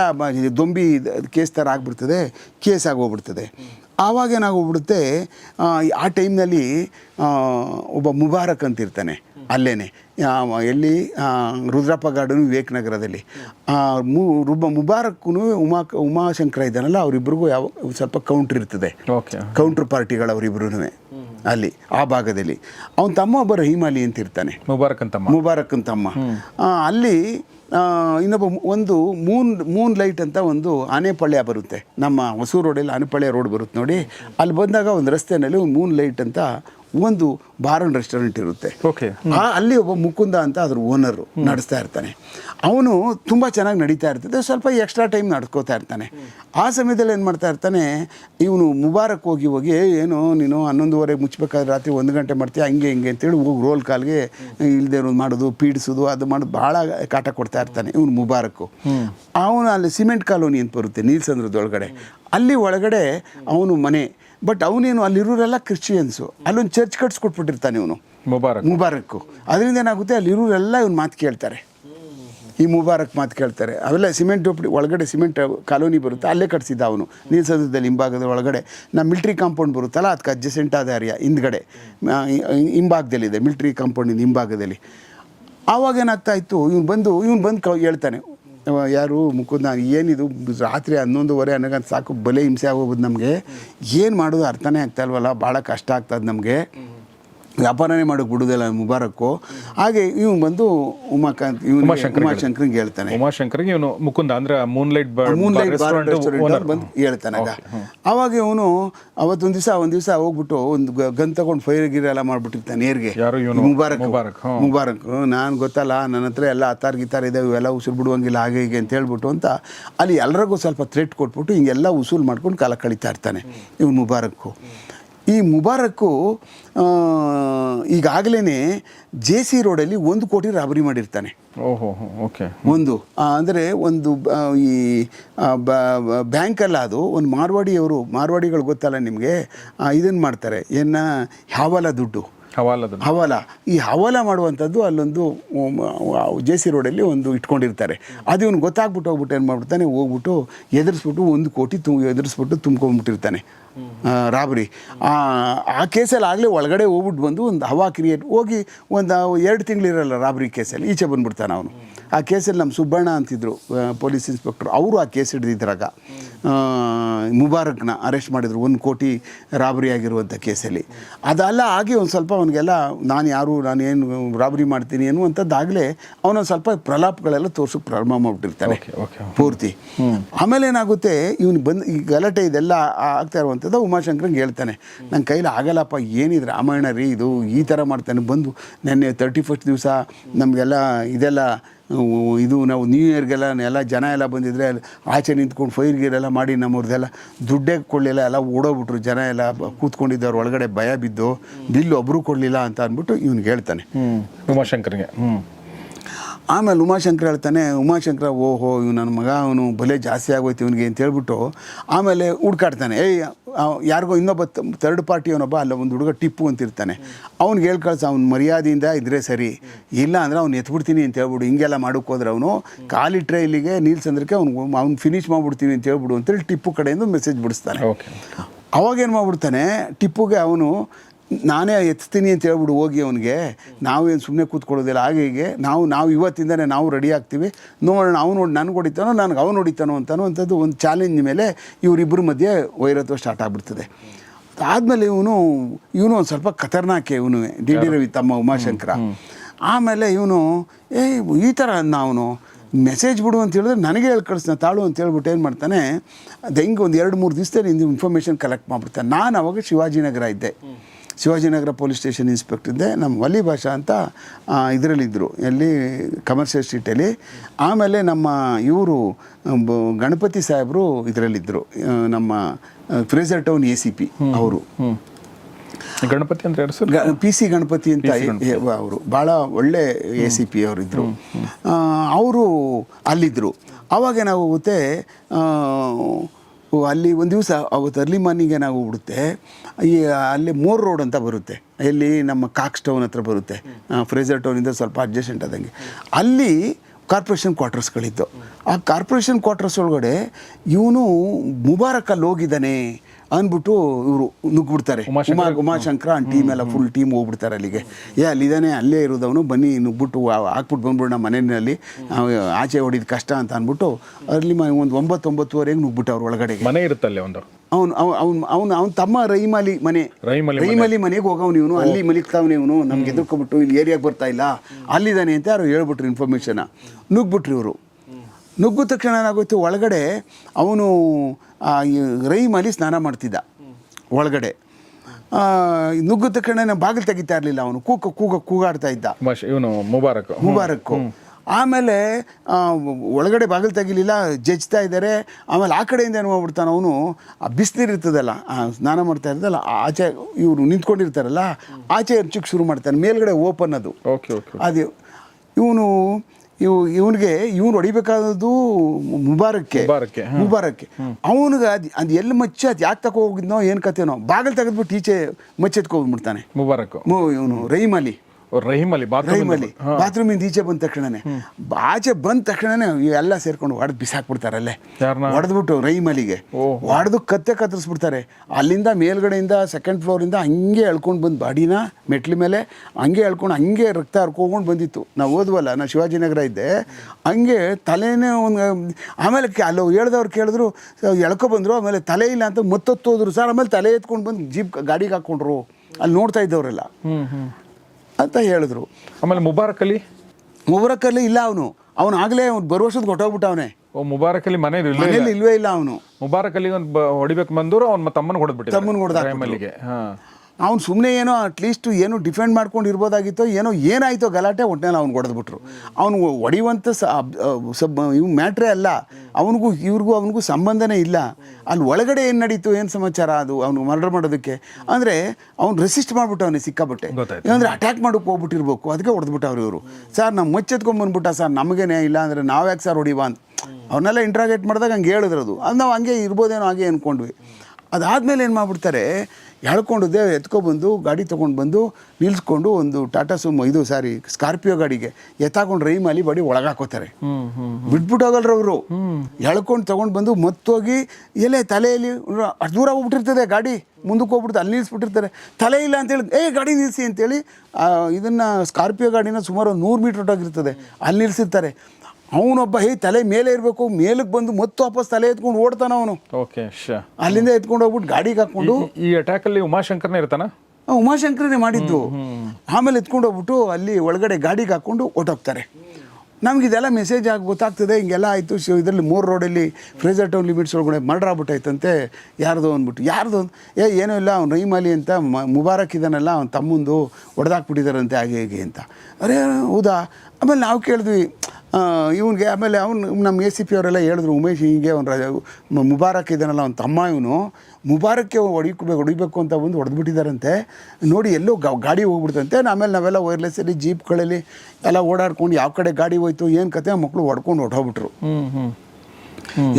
A: ದೊಂಬಿ ಕೇಸ್ ಥರ ಆಗ್ಬಿಡ್ತದೆ ಕೇಸ್ ಆಗೋಗ್ಬಿಡ್ತದೆ. ಆವಾಗ ಏನಾಗೋಗ್ಬಿಡುತ್ತೆ ಆ, ಟೈಮ್ನಲ್ಲಿ ಒಬ್ಬ ಮುಬಾರಕ್ ಅಂತ ಇರ್ತಾನೆ ಅಲ್ಲೇನೆ. ಆ, ಎಲ್ಲಿ ರುದ್ರಪ್ಪ ಗಾರ್ಡನು ವಿವೇಕ್ ನಗರದಲ್ಲಿ ಮು ರುಬ್ಬ ಮುಬಾರಕ್ಕೂ ಉಮಾ ಉಮಾಶಂಕರ ಇದ್ದಾನಲ್ಲ ಅವರಿಬ್ರಿಗೂ ಯಾವ ಸ್ವಲ್ಪ ಕೌಂಟ್ರ್ ಇರ್ತದೆ.
B: ಓಕೆ.
A: ಕೌಂಟ್ರ್ ಪಾರ್ಟಿಗಳು ಅವರಿಬ್ರು ಅಲ್ಲಿ ಆ ಭಾಗದಲ್ಲಿ. ಅವನ ತಮ್ಮ ಒಬ್ಬ ರಹೀಮ್ ಅಲಿ ಅಂತ ಇರ್ತಾನೆ
B: ಮುಬಾರಕ್ ಅಂತಮ್ಮ
A: ಮುಬಾರಕ್ ಅಂತಮ್ಮ ಅಲ್ಲಿ ಇನ್ನೊಬ್ಬ ಒಂದು ಮೂನ್ ಮೂನ್ ಲೈಟ್ ಅಂತ ಒಂದು ಆನೆಪಳ್ಯ ಬರುತ್ತೆ. ನಮ್ಮ ಹೊಸೂರು ರೋಡಲ್ಲಿ ಆನೆಪಳ್ಯ ರೋಡ್ ಬರುತ್ತೆ ನೋಡಿ. ಅಲ್ಲಿ ಬಂದಾಗ ಒಂದು ರಸ್ತೆಯಲ್ಲಿ ಒಂದು ಮೂನ್ ಲೈಟ್ ಅಂತ ಒಂದು ಬಾರ್ ಅಂಡ್ ರೆಸ್ಟೋರೆಂಟ್ ಇರುತ್ತೆ.
B: ಓಕೆ.
A: ಅಲ್ಲಿ ಒಬ್ಬ ಮುಕುಂದ ಅಂತ ಅದ್ರ ಓನರು ನಡೆಸ್ತಾ ಇರ್ತಾನೆ. ಅವನು ತುಂಬ ಚೆನ್ನಾಗಿ ನಡೀತಾ ಇರ್ತದೆ ಸ್ವಲ್ಪ ಎಕ್ಸ್ಟ್ರಾ ಟೈಮ್ ನಡ್ಕೋತಾ ಇರ್ತಾನೆ. ಆ ಸಮಯದಲ್ಲಿ ಏನು ಮಾಡ್ತಾ ಇರ್ತಾನೆ ಇವನು ಮುಬಾರಕ್ ಹೋಗಿ ಹೋಗಿ "ಏ, ಏನು ನೀನು ಹನ್ನೊಂದುವರೆಗೆ ಮುಚ್ಚಬೇಕಾದ್ರೆ ರಾತ್ರಿ ಒಂದು ಗಂಟೆ ಮಾಡ್ತೀಯ? ಹಂಗೆ ಹಿಂಗೆ ಅಂತೇಳಿ ಹೋಗಿ ರೋಲ್ ಕಾಲ್ಗೆ ಇಲ್ಲದೆ ಇರೋದು ಮಾಡೋದು ಪೀಡಿಸೋದು ಅದು ಮಾಡೋದು ಭಾಳ ಕಾಟ ಕೊಡ್ತಾ ಇರ್ತಾನೆ ಇವನು ಮುಬಾರಕ್ಕು. ಅವನು ಅಲ್ಲಿ ಸಿಮೆಂಟ್ ಕಾಲೋನಿ ಅಂತ ಬರುತ್ತೆ ನೀಲ್ಸಂದ್ರದೊಳಗಡೆ. ಅಲ್ಲಿ ಒಳಗಡೆ ಅವನು ಮನೆ ಬಟ್ ಅವನೇನು ಅಲ್ಲಿರೋರೆಲ್ಲ ಕ್ರಿಶ್ಚಿಯನ್ಸು ಅಲ್ಲೊಂದು ಚರ್ಚ್ ಕಟ್ಸ್ಕೊಟ್ಬಿಟ್ಟಿರ್ತಾನೆ ಇವನು.
B: ಮುಬಾರಕ್.
A: ಮುಬಾರಕ್ಕು. ಅದರಿಂದ ಏನಾಗುತ್ತೆ ಅಲ್ಲಿರೋರೆಲ್ಲ ಇವ್ನು ಮಾತು ಕೇಳ್ತಾರೆ. ಈ ಮುಬಾರಕ್ ಮಾತು ಕೇಳ್ತಾರೆ. ಅವೆಲ್ಲ ಸಿಮೆಂಟ್ ಒಪ್ಪಡಿ ಒಳಗಡೆ ಸಿಮೆಂಟ್ ಕಾಲೋನಿ ಬರುತ್ತೆ ಅಲ್ಲೇ ಕಟ್ಸಿದ್ದ ಅವನು. ನೀಲ್ಸದಲ್ಲಿ ಹಿಂಭಾಗದ ಒಳಗಡೆ. ನಮ್ಮ ಮಿಲ್ಟ್ರಿ ಕಾಂಪೌಂಡ್ ಬರುತ್ತಲ್ಲ ಅದಕ್ಕೆ ಅಡ್ಜಸೆಂಟ್ ಆದ ಏರಿಯಾ ಹಿಂದ್ಗಡೆ. ಹಿಂಭಾಗದಲ್ಲಿದೆ ಮಿಲ್ಟ್ರಿ ಕಾಂಪೌಂಡಿನ ಹಿಂಭಾಗದಲ್ಲಿ. ಆವಾಗ ಏನಾಗ್ತಾ ಇತ್ತು ಇವ್ನು ಬಂದು ಇವ್ನು ಬಂದು ಕ ಹೇಳ್ತಾನೆ ಯಾರು ಮುಕುಂದ ಏನಿದು ರಾತ್ರಿ ಹನ್ನೊಂದುವರೆ ಅನ್ನೋಕ್ಕಂತ ಸಾಕು, ಬಲೆ ಹಿಂಸೆ ಆಗೋಗ್ಬೋದು ನಮಗೆ. ಏನು ಮಾಡೋದು ಅರ್ಥನೇ ಆಗ್ತಾ ಇಲ್ವಲ್ಲ ಭಾಳ ಕಷ್ಟ ಆಗ್ತದೆ ನಮಗೆ. ವ್ಯಾಪಾರನೇ ಮಾಡೋಕೆ ಬಿಡೋದಿಲ್ಲ ಮುಬಾರಕ್ಕು. ಹಾಗೆ ಇವನು ಬಂದು ಉಮಾಕಾಂತ್ ಇವನು
B: ಉಮಾಶಂಕರ್
A: ಉಮಾಶಂಕರ್ಗೆ ಹೇಳ್ತಾನೆ.
B: ಉಮಾಶಂಕರ್ಗೆ ಇವನು ಮುಕುಂದ ಅಂದ್ರೆ moonlight
A: moonlight bar light ಬಂದು ಹೇಳ್ತಾನೆ ಅವಾಗ ಇವನು ಅವತ್ತೊಂದು ದಿವಸ ಒಂದು ದಿವಸ ಹೋಗ್ಬಿಟ್ಟು ಒಂದು ಗನ್ ತಗೊಂಡು ಫೈರ್ ಗಿರ ಎಲ್ಲ ಮಾಡ್ಬಿಟ್ಟಿರ್ತಾನೆ ನೇರ್ಗೆ.
B: ಯಾರು ಇವ್ನು?
A: ಮುಬಾರಕ್.
B: ಮುಬಾರಕ್,
A: ನಾನು ಗೊತ್ತಲ್ಲ ನನ್ನ ಹತ್ರ ಎಲ್ಲ ಅತ್ತಾರ್ ಗಿತಾರ್ ಇದಾವೆ ಇವೆಲ್ಲ ಉಸಿರು ಬಿಡುವಂಗಿಲ್ಲ ಹಾಗೆ ಹೀಗೆ ಅಂತ ಹೇಳ್ಬಿಟ್ಟು ಅಂತ ಅಲ್ಲಿ ಎಲ್ಲರಿಗೂ ಸ್ವಲ್ಪ ಥ್ರೆಟ್ ಕೊಟ್ಬಿಟ್ಟು ಹಿಂಗೆಲ್ಲ ಉಸೂಲ್ ಮಾಡ್ಕೊಂಡು ಕಾಲ ಕಳೀತಾ ಇರ್ತಾನೆ. ಇವನು ಮುಬಾರಕ್ಕು. ಈ ಮುಬಾರಕ್ಕು ಈಗಾಗಲೇ ಜೆ ಸಿ ರೋಡಲ್ಲಿ ಒಂದು ಕೋಟಿ ರಾಬರಿ ಮಾಡಿರ್ತಾನೆ.
B: ಓಹೋ ಓಕೆ.
A: ಒಂದು ಅಂದರೆ ಒಂದು ಈ ಬ್ಯಾಂಕಲ್ಲ ಅದು ಒಂದು ಮಾರ್ವಾಡಿಯವರು ಮಾರ್ವಾಡಿಗಳು ಗೊತ್ತಲ್ಲ ನಿಮಗೆ? ಇದನ್ನು ಮಾಡ್ತಾರೆ. ಏನ ಹವಾಲ ದುಡ್ಡು.
B: ಹವಾಲದ
A: ಹವಾಲ. ಈ ಹವಾಲ ಮಾಡುವಂಥದ್ದು ಅಲ್ಲೊಂದು ಜೆ ಸಿ ರೋಡಲ್ಲಿ ಒಂದು ಇಟ್ಕೊಂಡಿರ್ತಾರೆ. ಅದು ಇವನು ಗೊತ್ತಾಗ್ಬಿಟ್ಟು ಹೋಗ್ಬಿಟ್ಟು ಏನು ಮಾಡ್ಬಿಡ್ತಾನೆ? ಹೋಗ್ಬಿಟ್ಟು ಎದುರಿಸ್ಬಿಟ್ಟು ಒಂದು ಕೋಟಿ ತು ಎದುರಿಸ್ಬಿಟ್ಟು ತುಂಬ್ಕೊಂಡ್ಬಿಟ್ಟಿರ್ತಾನೆ ರಾಬರಿ. ಆ ಕೇಸಲ್ಲಿ ಆಗಲೇ ಒಳಗಡೆ ಹೋಗ್ಬಿಟ್ಟು ಬಂದು ಒಂದು ಹವಾ ಕ್ರಿಯೇಟ್ ಹೋಗಿ ಒಂದು ಎರಡು ತಿಂಗಳಿರಲ್ಲ ರಾಬರಿ ಕೇಸಲ್ಲಿ, ಈಚೆ ಬಂದ್ಬಿಡ್ತಾನೆ ಅವನು. ಆ ಕೇಸಲ್ಲಿ ನಮ್ಮ ಸುಬ್ಬಣ್ಣ ಅಂತಿದ್ರು ಪೊಲೀಸ್ ಇನ್ಸ್ಪೆಕ್ಟರ್. ಅವರು ಆ ಕೇಸ್ ಹಿಡಿದಿದ್ರಾಗ ಮುಬಾರಕ್ನ ಅರೆಸ್ಟ್ ಮಾಡಿದ್ರು ಒಂದು ಕೋಟಿ ರಾಬರಿ ಆಗಿರುವಂಥ ಕೇಸಲ್ಲಿ. ಅದೆಲ್ಲ ಆಗಿ ಒಂದು ಸ್ವಲ್ಪ ಅವನಿಗೆಲ್ಲ ನಾನು ಯಾರು ನಾನು ಏನು ರಾಬರಿ ಮಾಡ್ತೀನಿ ಅನ್ನುವಂಥದ್ದಾಗಲೇ ಅವನೊಂದು ಸ್ವಲ್ಪ ಪ್ರಲಾಪಗಳೆಲ್ಲ ತೋರ್ಸೋಕೆ ಪ್ರಾರಂಭ ಮಾಡಿಬಿಟ್ಟಿರ್ತಾನೆ.
B: ಓಕೆ ಓಕೆ
A: ಪೂರ್ತಿ. ಆಮೇಲೆ ಏನಾಗುತ್ತೆ ಇವನು ಬಂದು ಈ ಗಲಾಟೆ ಇದೆಲ್ಲ ಆಗ್ತಾ ಇರುವಂಥದ್ದು ಉಮಾಶಂಕರಂಗೆ ಹೇಳ್ತಾನೆ. ನನ್ನ ಕೈಲಿ ಆಗಲ್ಲಪ್ಪ ಏನಿದ್ರೆ ರಾಮಾಯಣ ರೀ ಇದು ಈ ಥರ ಮಾಡ್ತಾನೆ. ಬಂದು ನೆನ್ನೆ ತರ್ಟಿ ಫಸ್ಟ್ ದಿವಸ ನಮಗೆಲ್ಲ ಇದೆಲ್ಲ ಇದು ನಾವು ನ್ಯೂ ಇಯರ್ಗೆಲ್ಲ ಎಲ್ಲ ಜನ ಎಲ್ಲ ಬಂದಿದ್ರೆ ಅಲ್ಲಿ ಆಚೆ ನಿಂತ್ಕೊಂಡು ಫೈರ್ ಗೀರೆಲ್ಲ ಮಾಡಿ ನಮ್ಮವ್ರದ್ದೆಲ್ಲ ದುಡ್ಡೇ ಕೊಡಲಿಲ್ಲ, ಎಲ್ಲ ಓಡೋಗ್ಬಿಟ್ರು. ಜನ ಎಲ್ಲ ಕೂತ್ಕೊಂಡಿದ್ದವ್ರು ಒಳಗಡೆ ಭಯ ಬಿದ್ದು ಬಿಲ್ ಒಬ್ಬರು ಕೊಡಲಿಲ್ಲ ಅಂತ ಅಂದ್ಬಿಟ್ಟು ಇವ್ನಿಗೆ ಹೇಳ್ತಾನೆ.
B: ಉಮಾಶಂಕರ್ಗೆ. ಹ್ಮ್.
A: ಆಮೇಲೆ ಉಮಾಶಂಕರ್ ಹೇಳ್ತಾನೆ ಉಮಾಶಂಕರ ಓಹೋ ಇವ್ ನನ್ನ ಮಗ ಅವನು ಬಲೆ ಜಾಸ್ತಿ ಆಗೋಯ್ತು ಇವನಿಗೆ ಅಂತ ಹೇಳ್ಬಿಟ್ಟು ಆಮೇಲೆ ಹುಡ್ಕಾಡ್ತಾನೆ ಏಯ್ ಯಾರಿಗೋ ಇನ್ನೊಬ್ಬ ಥರ್ಡ್ ಪಾರ್ಟಿ ಅವನೊಬ್ಬ ಅಲ್ಲ ಒಂದು ಹುಡುಗ ಟಿಪ್ಪು ಅಂತಿರ್ತಾನೆ ಅವ್ನಿಗೆ ಹೇಳ್ ಕಳ್ಸ ಅವ್ನ ಮರ್ಯಾದೆಯಿಂದ ಇದ್ರೆ ಸರಿ ಇಲ್ಲ ಅಂದರೆ ಅವ್ನು ಎತ್ಬಿಡ್ತೀನಿ ಅಂತ ಹೇಳ್ಬಿಡು ಹಿಂಗೆಲ್ಲ ಮಾಡೋಕೆ ಹೋದ್ರೆ ಅವನು ಕಾಲಿಟ್ರೆ ಇಲ್ಲಿಗೆ ನೀಲ್ಸಂದ್ರಕ್ಕೆ ಅವ್ನು ಅವ್ನು ಫಿನಿಶ್ ಮಾಡ್ಬಿಡ್ತೀನಿ ಅಂತ ಹೇಳ್ಬಿಡು ಅಂತೇಳಿ ಟಿಪ್ಪು ಕಡೆಯಿಂದ ಮೆಸೇಜ್ ಬಿಡಿಸ್ತಾನೆ. ಅವಾಗೇನು ಮಾಡ್ಬಿಡ್ತಾನೆ ಟಿಪ್ಪುಗೆ ಅವನು ನಾನೇ ಎತ್ತೀನಿ ಅಂತ ಹೇಳ್ಬಿಡು ಹೋಗಿ ಅವನಿಗೆ. ನಾವೇನು ಸುಮ್ಮನೆ ಕೂತ್ಕೊಳ್ಳೋದಿಲ್ಲ. ಹಾಗೆ ಹೀಗೆ ನಾವು ನಾವು ಇವತ್ತಿಂದನೇ ನಾವು ರೆಡಿ ಆಗ್ತೀವಿ. ನೋಡೋಣ ಅವ್ನು ನೋಡಿ ನನಗೆ ಹೊಡಿತಾನೋ ನನಗೆ ಅವನು ಹೊಡಿತಾನೋ ಅಂತಾನೋ ಅಂಥದ್ದು ಒಂದು ಚಾಲೆಂಜ್ ಮೇಲೆ ಇವರಿಬ್ಬರ ಮಧ್ಯೆ ವೈರತ್ವ ಸ್ಟಾರ್ಟ್ ಆಗಿಬಿಡ್ತದೆ. ಆದಮೇಲೆ ಇವನು ಇವನು ಒಂದು ಸ್ವಲ್ಪ ಖತರ್ನಾಕೆ ಇವನು ಡಿ ಡಿ ರವಿ ತಮ್ಮ ಉಮಾಶಂಕರ. ಆಮೇಲೆ ಇವನು ಏ ಈ ಥರ ಅನ್ನ ಅವನು. ಮೆಸೇಜ್ ಬಿಡು ಅಂತ ಹೇಳಿದ್ರೆ ನನಗೆ ಹೇಳಿ ಕಳಿಸ್ತಾನೆ ತಾಳು ಅಂತ ಹೇಳ್ಬಿಟ್ಟು ಏನು ಮಾಡ್ತಾನೆ ಅದು ಹೆಂಗೆ ಒಂದು ಎರಡು ಮೂರು ದಿವಸದಲ್ಲಿ ಇನ್ಫಾರ್ಮೇಷನ್ ಕಲೆಕ್ಟ್ ಮಾಡಿಬಿಡ್ತಾನೆ. ನಾನು ಅವಾಗ ಶಿವಾಜಿನಗರ ಇದ್ದೆ. ಶಿವಾಜಿನಗರ ಪೊಲೀಸ್ ಸ್ಟೇಷನ್ ಇನ್ಸ್ಪೆಕ್ಟರ್ ಇದ್ದೆ ನಮ್ಮ ವಲಿ ಭಾಷಾ ಅಂತ ಇದರಲ್ಲಿದ್ದರು ಎಲ್ಲಿ ಕಮರ್ಷಿಯಲ್ ಸ್ಟ್ರೀಟಲ್ಲಿ. ಆಮೇಲೆ ನಮ್ಮ ಇವರು ಗಣಪತಿ ಸಾಹೇಬರು ಇದರಲ್ಲಿದ್ದರು ನಮ್ಮ Fraser town A C P ಅವರು.
B: ಗಣಪತಿ ಅಂತ ಯಾರು ಸರ್?
A: ಪಿ ಸಿ ಗಣಪತಿ ಅಂತ ಅವರು. ಭಾಳ ಒಳ್ಳೆ ಎ ಸಿ ಪಿ ಅವರಿದ್ದರು ಅವರು ಅಲ್ಲಿದ್ದರು ಅವಾಗ ನಾವು ಆ, ಅಲ್ಲಿ ಒಂದು ದಿವಸ ಅವತ್ತು ಅರ್ಲಿ ಮಾರ್ನಿಂಗ್ ಏನಾಗೋಗ್ಬಿಡುತ್ತೆ ಈ, ಅಲ್ಲಿ ಮೋರ್ ರೋಡ್ ಅಂತ ಬರುತ್ತೆ. ಇಲ್ಲಿ ನಮ್ಮ ಕಾಕ್ಸ್ ಟೌನ್ ಹತ್ರ ಬರುತ್ತೆ. ಫ್ರೇಜರ್ ಟೌನಿಂದ ಸ್ವಲ್ಪ ಅಡ್ಜಸ್ಟೆಂಟ್ ಆದಂಗೆ. ಅಲ್ಲಿ ಕಾರ್ಪೊರೇಷನ್ ಕ್ವಾರ್ಟರ್ಸ್ಗಳಿತ್ತು ಆ ಕಾರ್ಪೊರೇಷನ್ ಕ್ವಾರ್ಟರ್ಸ್ ಒಳಗಡೆ ಇವನು ಮುಬಾರಕ್ ಅಲ್ಲಿ ಹೋಗಿದ್ದಾನೆ. ಅಂದ್ಬಿಟ್ಟು ಇವರು ನುಗ್ಬಿಡ್ತಾರೆ ಉಮಾ ಉಮಾಶಂಕರ ಟೀಮ್ ಎಲ್ಲ ಫುಲ್ ಟೀಮ್ ಹೋಗ್ಬಿಡ್ತಾರೆ ಅಲ್ಲಿಗೆ. ಏ ಅಲ್ಲಿದ್ದಾನೆ ಅಲ್ಲೇ ಇರೋದವನು ಬನ್ನಿ ನುಗ್ಬಿಟ್ಟು ಹಾಕ್ಬಿಟ್ಟು ಬಂದ್ಬಿಡೋಣ ಮನೆಯಲ್ಲಿ. ಆಚೆ ಹೊಡಿದ ಕಷ್ಟ ಅಂತ ಅಂದ್ಬಿಟ್ಟು ಅಲ್ಲಿ ಒಂದು ಒಂಬತ್ತೊಂಬತ್ತುವರೆಗೆ ನುಗ್ಬಿಟ್ಟು ಅವ್ರ ಒಳಗಡೆಗೆ.
B: ಮನೆ ಇರುತ್ತಲ್ಲ ಒಂದು.
A: ಅವನು ಅವ್ನು ಅವ್ನು ಅವನ ತಮ್ಮ ರೈಮಾಲಿ ಮನೆ. ರೈಮಲಿ ಮನೆಗೆ ಹೋಗವನು ಇವನು ಅಲ್ಲಿ ಮಲಿಕ್ತಾವನೆ ಇವನು. ನಮ್ಗೆ ಎದುರ್ಕೊಬಿಟ್ಟು ಇಲ್ಲಿ ಏರಿಯಾಗೆ ಬರ್ತಾ ಇಲ್ಲ. ಅಲ್ಲಿದ್ದಾನೆ ಅಂತ ಯಾರು ಹೇಳ್ಬಿಟ್ರು ಇನ್ಫಾರ್ಮೇಷನ್ ನುಗ್ಬಿಟ್ರು ಇವರು. ನುಗ್ಗಿದ ತಕ್ಷಣ ಏನಾಗೋಯ್ತು? ಒಳಗಡೆ ಅವನು ರೈಮಲ್ಲಿ ಸ್ನಾನ ಮಾಡ್ತಿದ್ದ. ಒಳಗಡೆ. ನುಗ್ಗು ತಕ್ಷಣ ಬಾಗಿಲು ತೆಗಿತಾ ಇರಲಿಲ್ಲ ಅವನು. ಕೂಗ ಕೂಗ ಕೂಗಾಡ್ತಾ ಇದ್ದ.
B: ಇವನು ಮುಬಾರಕ್.
A: ಮುಬಾರಕ್ಕು ಆಮೇಲೆ ಒಳಗಡೆ ಬಾಗಿಲು ತೆಗಿಲಿಲ್ಲ ಜಜ್ತಾ ಇದ್ದಾರೆ ಆಮೇಲೆ ಆ ಕಡೆಯಿಂದ ಏನು ಮಾಡ್ಬಿಡ್ತಾನೆ ಅವನು? ಆ ಬಿಸಿನೀರು ಇರ್ತದಲ್ಲ ಸ್ನಾನ ಮಾಡ್ತಾ ಇರ್ತದಲ್ಲ ಆಚೆ ಇವರು ನಿಂತ್ಕೊಂಡಿರ್ತಾರಲ್ಲ ಆಚೆ ಹಚ್ಚಕ್ಕೆ ಶುರು ಮಾಡ್ತಾನೆ. ಮೇಲ್ಗಡೆ ಓಪನ್ ಅದು.
B: ಓಕೆ ಓಕೆ
A: ಅದು ಇವನು ಇವ್ ಇವನಿಗೆ ಇವನು ಹೊಡಿಬೇಕಾದದ್ದು ಮುಬಾರಕ್ಕೆ.
B: ಮುಬಾರಕ್ಗೆ, ಹ್ಮ್.
A: ಮುಬಾರಕ್ಕೆ. ಅವನಿಗೆ ಅದು ಅದು ಎಲ್ಲಿ ಮಚ್ಚ ಅದು ಯಾಕೆ ತಗೋ ಹೋಗಿದ್ನೋ ಏನು ಕತೆನೋ ಬಾಗಿಲು ತೆಗೆದ್ಬಿಟ್ಟು ಈಚೆ ಮಚ್ಚೆತ್ಕೊಂಡ್ಬಿಡ್ತಾನೆ
B: ಮುಬಾರಕ್
A: ಮು ಇವನು ರೈಮಲಿ.
B: ರಹೀಮ್ ಅಲಿ ಬಾತ್ರೂಮ್
A: ಇಂದ ಬಾತ್ರೂಮಿಂದ ಈಚೆ ಬಂದ ತಕ್ಷಣನೇ. ಆಚೆ ಬಂದ ತಕ್ಷಣನೇ ಇವೆಲ್ಲ ಸೇರ್ಕೊಂಡು ಹೊಡೆದು ಬಿಸಾಕ್ಬಿಡ್ತಾರೆ
B: ಅಲ್ಲೇ
A: ಹೊಡೆದ್ಬಿಟ್ಟು ರೈಮಲಿಗೆ ಹೊಡೆದು ಕತ್ತೆ ಕತ್ತರಿಸ್ಬಿಡ್ತಾರೆ. ಅಲ್ಲಿಂದ ಮೇಲ್ಗಡೆಯಿಂದ ಸೆಕೆಂಡ್ ಫ್ಲೋರಿಂದ ಹಂಗೆ ಎಳ್ಕೊಂಡು ಬಂದು ಬಾಡಿನ ಮೆಟ್ಲ ಮೇಲೆ ಹಂಗೆ ಎಳ್ಕೊಂಡು ಹಂಗೆ ರಕ್ತ ಹರ್ಕೊಂಡು ಬಂದಿತ್ತು. ನಾವು ಓದ್ವಲ್ಲ ನಾ ಶಿವಾಜಿನಗರ ಇದ್ದೆ. ಹಂಗೆ ತಲೆನೇ ಒಂದು ಆಮೇಲೆ ಅಲ್ಲೋ ಹೇಳ್ದವ್ರು ಕೇಳಿದ್ರು ಎಳ್ಕೊ ಬಂದರು ಆಮೇಲೆ ತಲೆ ಇಲ್ಲ ಅಂತ ಮತ್ತೊತ್ತೋದ್ರು. ಸರ್ ಆಮೇಲೆ ತಲೆ ಎತ್ಕೊಂಡು ಬಂದು ಜೀಪ್ ಗಾಡಿಗೆ ಹಾಕ್ಕೊಂಡ್ರು. ಅಲ್ಲಿ ನೋಡ್ತಾ ಇದ್ದವರೆಲ್ಲ. ಅಂತ ಹೇಳಿದ್ರು.
B: ಆಮೇಲೆ ಮುಬಾರಕ್ ಅಲಿ?
A: ಮುಬರಕ್ಕಲ್ಲಿ ಇಲ್ಲ ಅವನು. ಅವನು ಆಗಲೇ ಅವ್ನು ಬರುವ ವರ್ಷದ ಹೊಟ್ಟೋಗ್ಬಿಟ್ಟ ಅವನೇ.
B: ಓ ಮುಬಾರಕ್ ಅಲಿ ಮನೆ ಇಲ್ಲ
A: ಮನೇಲಿ ಇಲ್ವೇ ಇಲ್ಲ ಅವನು.
B: ಮುಬಾರಕ್ ಅಲಿ ಒಂದು ಹೊಡಿಬೇಕು ಬಂದ್ರು ಅವ್ನ ತಮ್ಮನ ಹೊಡೆದ್ಬಿಟ್ಟು
A: ತಮ್ಮನ್ ಹೊಡೆದ
B: ಅಲಿಗೆ ಹಾ.
A: ಅವ್ನು ಸುಮ್ಮನೆ ಏನೋ ಅಟ್ಲೀಸ್ಟ್ ಏನು ಡಿಫೆಂಡ್ ಮಾಡ್ಕೊಂಡು ಇರ್ಬೋದಾಗಿತ್ತೋ ಏನೋ ಏನಾಯ್ತೋ ಗಲಾಟೆ ಒಟ್ಟಿನಲ್ಲಿ ಅವ್ನು ಹೊಡೆದ್ಬಿಟ್ರು. ಅವನು ಹೊಡಿಯುವಂಥ ಸಬ್ ಇವ್ ಮ್ಯಾಟ್ರೇ ಅಲ್ಲ. ಅವನಿಗೂ ಇವ್ರಿಗೂ ಅವನಿಗೂ ಸಂಬಂಧನೇ ಇಲ್ಲ. ಅಲ್ಲಿ ಒಳಗಡೆ ಏನು ನಡೀತು ಏನು ಸಮಾಚಾರ ಅದು ಅವ್ನು ಮರ್ಡರ್ ಮಾಡೋದಕ್ಕೆ? ಅಂದರೆ ಅವ್ನು ರೆಸಿಸ್ಟ್ ಮಾಡ್ಬಿಟ್ಟವನೇ ಸಿಕ್ಕಾಬಟ್ಟೆ
B: ಸಿಕ್ಕಾಬಿಟ್ಟೆ
A: ಅಂದರೆ ಅಟ್ಯಾಕ್ ಮಾಡೋಕೆ ಹೋಗ್ಬಿಟ್ಟಿರ್ಬೇಕು. ಅದಕ್ಕೆ ಹೊಡೆದ್ಬಿಟ್ಟವ್ರು ಇವರು. ಸರ್ ನಮ್ಮ ಮುಚ್ಚೆತ್ಕೊಂಡ್ಬಂದ್ಬಿಟ್ಟ ಸರ್ ನಮಗೇನೆ ಇಲ್ಲ ಅಂದರೆ ನಾವು ಯಾಕೆ ಸರ್ ಹೊಡಿವಾ ಅಂತ. ಅವನ್ನೆಲ್ಲ ಇಂಟ್ರಾಗೇಟ್ ಮಾಡಿದಾಗ ಹಂಗೆ ಹೇಳಿದ್ರದು ಅದು. ನಾವು ಹಂಗೆ ಇರ್ಬೋದೇನೋ ಹಾಗೆ ಅಂದ್ಕೊಂಡ್ವಿ ಅದಾದಮೇಲೆ ಏನು ಮಾಡ್ಬಿಡ್ತಾರೆ ಎಳ್ಕೊಂಡಿದ್ದೆ ಎತ್ಕೊಬಂದು ಗಾಡಿ ತೊಗೊಂಡು ಬಂದು ನಿಲ್ಲಿಸ್ಕೊಂಡು ಒಂದು ಟಾಟಾ ಸುಮ್ ಇದು ಸಾರಿ ಸ್ಕಾರ್ಪಿಯೋ ಗಾಡಿಗೆ ಎತ್ತಾಕೊಂಡು ರೈ ಮಾಲಿ ಬಾಡಿ ಒಳಗಾಕೋತಾರೆ
B: ಹ್ಮ್ ಹ್ಮ್
A: ಬಿಟ್ಬಿಟ್ಟು ಹೋಗಲ್ರವರು ಅವರು. ಎಳ್ಕೊಂಡು ತೊಗೊಂಡು ಬಂದು ಮತ್ತೋಗಿ ಎಲೆ ತಲೆಯಲ್ಲಿ ಅಷ್ಟು ದೂರ ಹೋಗ್ಬಿಟ್ಟಿರ್ತದೆ ಗಾಡಿ ಮುಂದಕ್ಕೆ ಹೋಗ್ಬಿಡ್ತು ಅಲ್ಲಿ ನಿಲ್ಲಿಸ್ಬಿಟ್ಟಿರ್ತಾರೆ ತಲೆ ಇಲ್ಲ ಅಂತೇಳಿ ಏ ಗಾಡಿ ನಿಲ್ಲಿಸಿ ಅಂತೇಳಿ ಇದನ್ನು ಇದನ್ನ ಸ್ಕಾರ್ಪಿಯೋ ಗಾಡಿನ ಸುಮಾರು ಒಂದು ನೂರು ಮೀಟ್ರ್ ಹೊಟ್ಟೋಗಿರ್ತದೆ ಅಲ್ಲಿ ನಿಲ್ಲಿಸಿರ್ತಾರೆ ಅವನೊಬ್ಬ ಹೇ ತಲೆ ಮೇಲೆ ಇರಬೇಕು ಮೇಲಕ್ಕೆ ಬಂದು ಮತ್ತೆ ವಾಪಸ್ ತಲೆ ಎತ್ಕೊಂಡು ಓಡ್ತಾನ ಅವನು.
B: ಓಕೆ
A: ಅಲ್ಲಿಂದ ಎತ್ಕೊಂಡು ಹೋಗ್ಬಿಟ್ಟು ಗಾಡಿಗೆ ಹಾಕೊಂಡು
B: ಈ ಅಟ್ಯಾಕ್ ಅಲ್ಲಿ ಉಮಾಶಂಕರ್ನೇ ಇರ್ತಾನ?
A: ಉಮಾಶಂಕರನೇ ಮಾಡಿದ್ದು. ಆಮೇಲೆ ಎತ್ಕೊಂಡು ಹೋಗ್ಬಿಟ್ಟು ಅಲ್ಲಿ ಒಳಗಡೆ ಗಾಡಿಗೆ ಹಾಕೊಂಡು ಹೊಟ್ಟೋಗ್ತಾರೆ ನಮ್ಗೆ ಇದೆಲ್ಲ ಮೆಸೇಜ್ ಆಗಿ ಗೊತ್ತಾಗ್ತದೆ ಹಿಂಗೆಲ್ಲ ಆಯಿತು. ಸೊ ಇದರಲ್ಲಿ ಮೂರು ರೋಡಲ್ಲಿ ಫ್ರೇಜರ್ ಟೌನ್ ಲಿಮಿಟ್ಸ್ ಒಳಗಡೆ ಮರ್ಡರ್ ಆಗ್ಬಿಟ್ಟೈತಂತೆ. ಯಾರ್ದು ಅಂದ್ಬಿಟ್ಟು ಯಾರ್ದು ಏ ಏನೂ ಇಲ್ಲ ಅವ್ನು ರೈಮಾಲಿ ಅಂತ ಮುಬಾರಕ್ ಇದ್ದಾನಲ್ಲ ಅವ್ನ ತಮ್ಮಂದು ಹೊಡೆದಾಕ್ಬಿಟ್ಟಿದ್ದಾರಂತೆ ಹಾಗೆ ಹೇಗೆ ಅಂತ. ಅರೇ ಹೌದಾ? ಆಮೇಲೆ ನಾವು ಕೇಳಿದ್ವಿ ಇವನಿಗೆ ಆಮೇಲೆ ಅವನು ನಮ್ಮ ಎ ಸಿ ಪಿ ಅವರೆಲ್ಲ ಹೇಳಿದ್ರು, ಉಮೇಶ್ ಹಿಂಗೆ ಅವ್ನು ರಾಜ ಮುಬಾರಕ್ ಇದ್ದಾನಲ್ಲ ಅವ್ನ ತಮ್ಮ ಇವನು, ಮುಬಾರಕ್ಕೆ ಹೊಡಿಬೇಕು ಹೊಡಿಬೇಕು ಅಂತ ಬಂದು ಹೊಡೆದ್ಬಿಟ್ಟಿದ್ದಾರಂತೆ ನೋಡಿ ಎಲ್ಲೋ ಗಾಡಿ ಹೋಗ್ಬಿಡ್ತಂತೆ, ಆಮೇಲೆ ನಾವೆಲ್ಲ ವೈರ್ಲೆಸ್ಸಲ್ಲಿ ಜೀಪ್ಗಳಲ್ಲಿ ಎಲ್ಲ ಓಡಾಡ್ಕೊಂಡು ಯಾವ ಕಡೆ ಗಾಡಿ ಹೋಯ್ತು, ಏನು ಕತೆ ಮಕ್ಕಳು ಹೊಡ್ಕೊಂಡು ಹೊಟ್ಟೋಗ್ಬಿಟ್ರು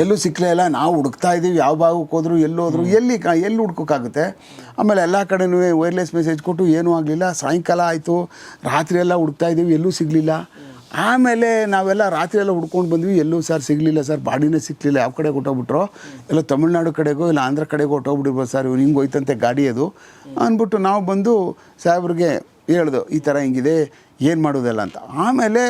A: ಎಲ್ಲೂ ಸಿಕ್ಕಲೇ ಇಲ್ಲ. ನಾವು ಹುಡುಕ್ತಾ ಇದ್ದೀವಿ ಯಾವ ಭಾಗಕ್ಕೆ ಹೋದ್ರು ಎಲ್ಲೋದ್ರು ಎಲ್ಲಿ ಕ ಎಲ್ಲಿ ಹುಡ್ಕೋಕ್ಕಾಗುತ್ತೆ? ಆಮೇಲೆ ಎಲ್ಲ ಕಡೆನೂ ವೈರ್ಲೆಸ್ ಮೆಸೇಜ್ ಕೊಟ್ಟು ಏನೂ ಆಗಲಿಲ್ಲ. ಸಾಯಂಕಾಲ ಆಯಿತು. ರಾತ್ರಿ ಎಲ್ಲ ಹುಡುಕ್ತಾ ಇದ್ದೀವಿ ಎಲ್ಲೂ ಸಿಗಲಿಲ್ಲ. ಆಮೇಲೆ ನಾವೆಲ್ಲ ರಾತ್ರಿ ಎಲ್ಲ ಹುಡ್ಕೊಂಡು ಬಂದ್ವಿ. ಎಲ್ಲೂ ಸರ್ ಸಿಗಲಿಲ್ಲ ಸರ್. ಬಾಡಿನೇ ಸಿಕ್ಕಲಿಲ್ಲ ಯಾವ ಕಡೆ ಹೊಟ್ಟೋಗ್ಬಿಟ್ರು ಎಲ್ಲ ತಮಿಳ್ನಾಡು ಕಡೆಗೋ ಇಲ್ಲ ಆಂಧ್ರ ಕಡೆಗೆ ಹೊಟ್ಟೋಗ್ಬಿಟ್ಟಿರ್ಬೋದು ಸರ್. ಇವ್ರು ಹಿಂಗೆ ಹೋಯ್ತಂತೆ ಗಾಡಿ ಅದು. ಅಂದ್ಬಿಟ್ಟು ನಾವು ಬಂದು ಸಾಹೇಬ್ರಿಗೆ ಹೇಳ್ದು ಈ ಥರ ಹಿಂಗಿದೆ. ಏನು ಮಾಡೋದಲ್ಲ? ಅಂತ. ಆಮೇಲೆ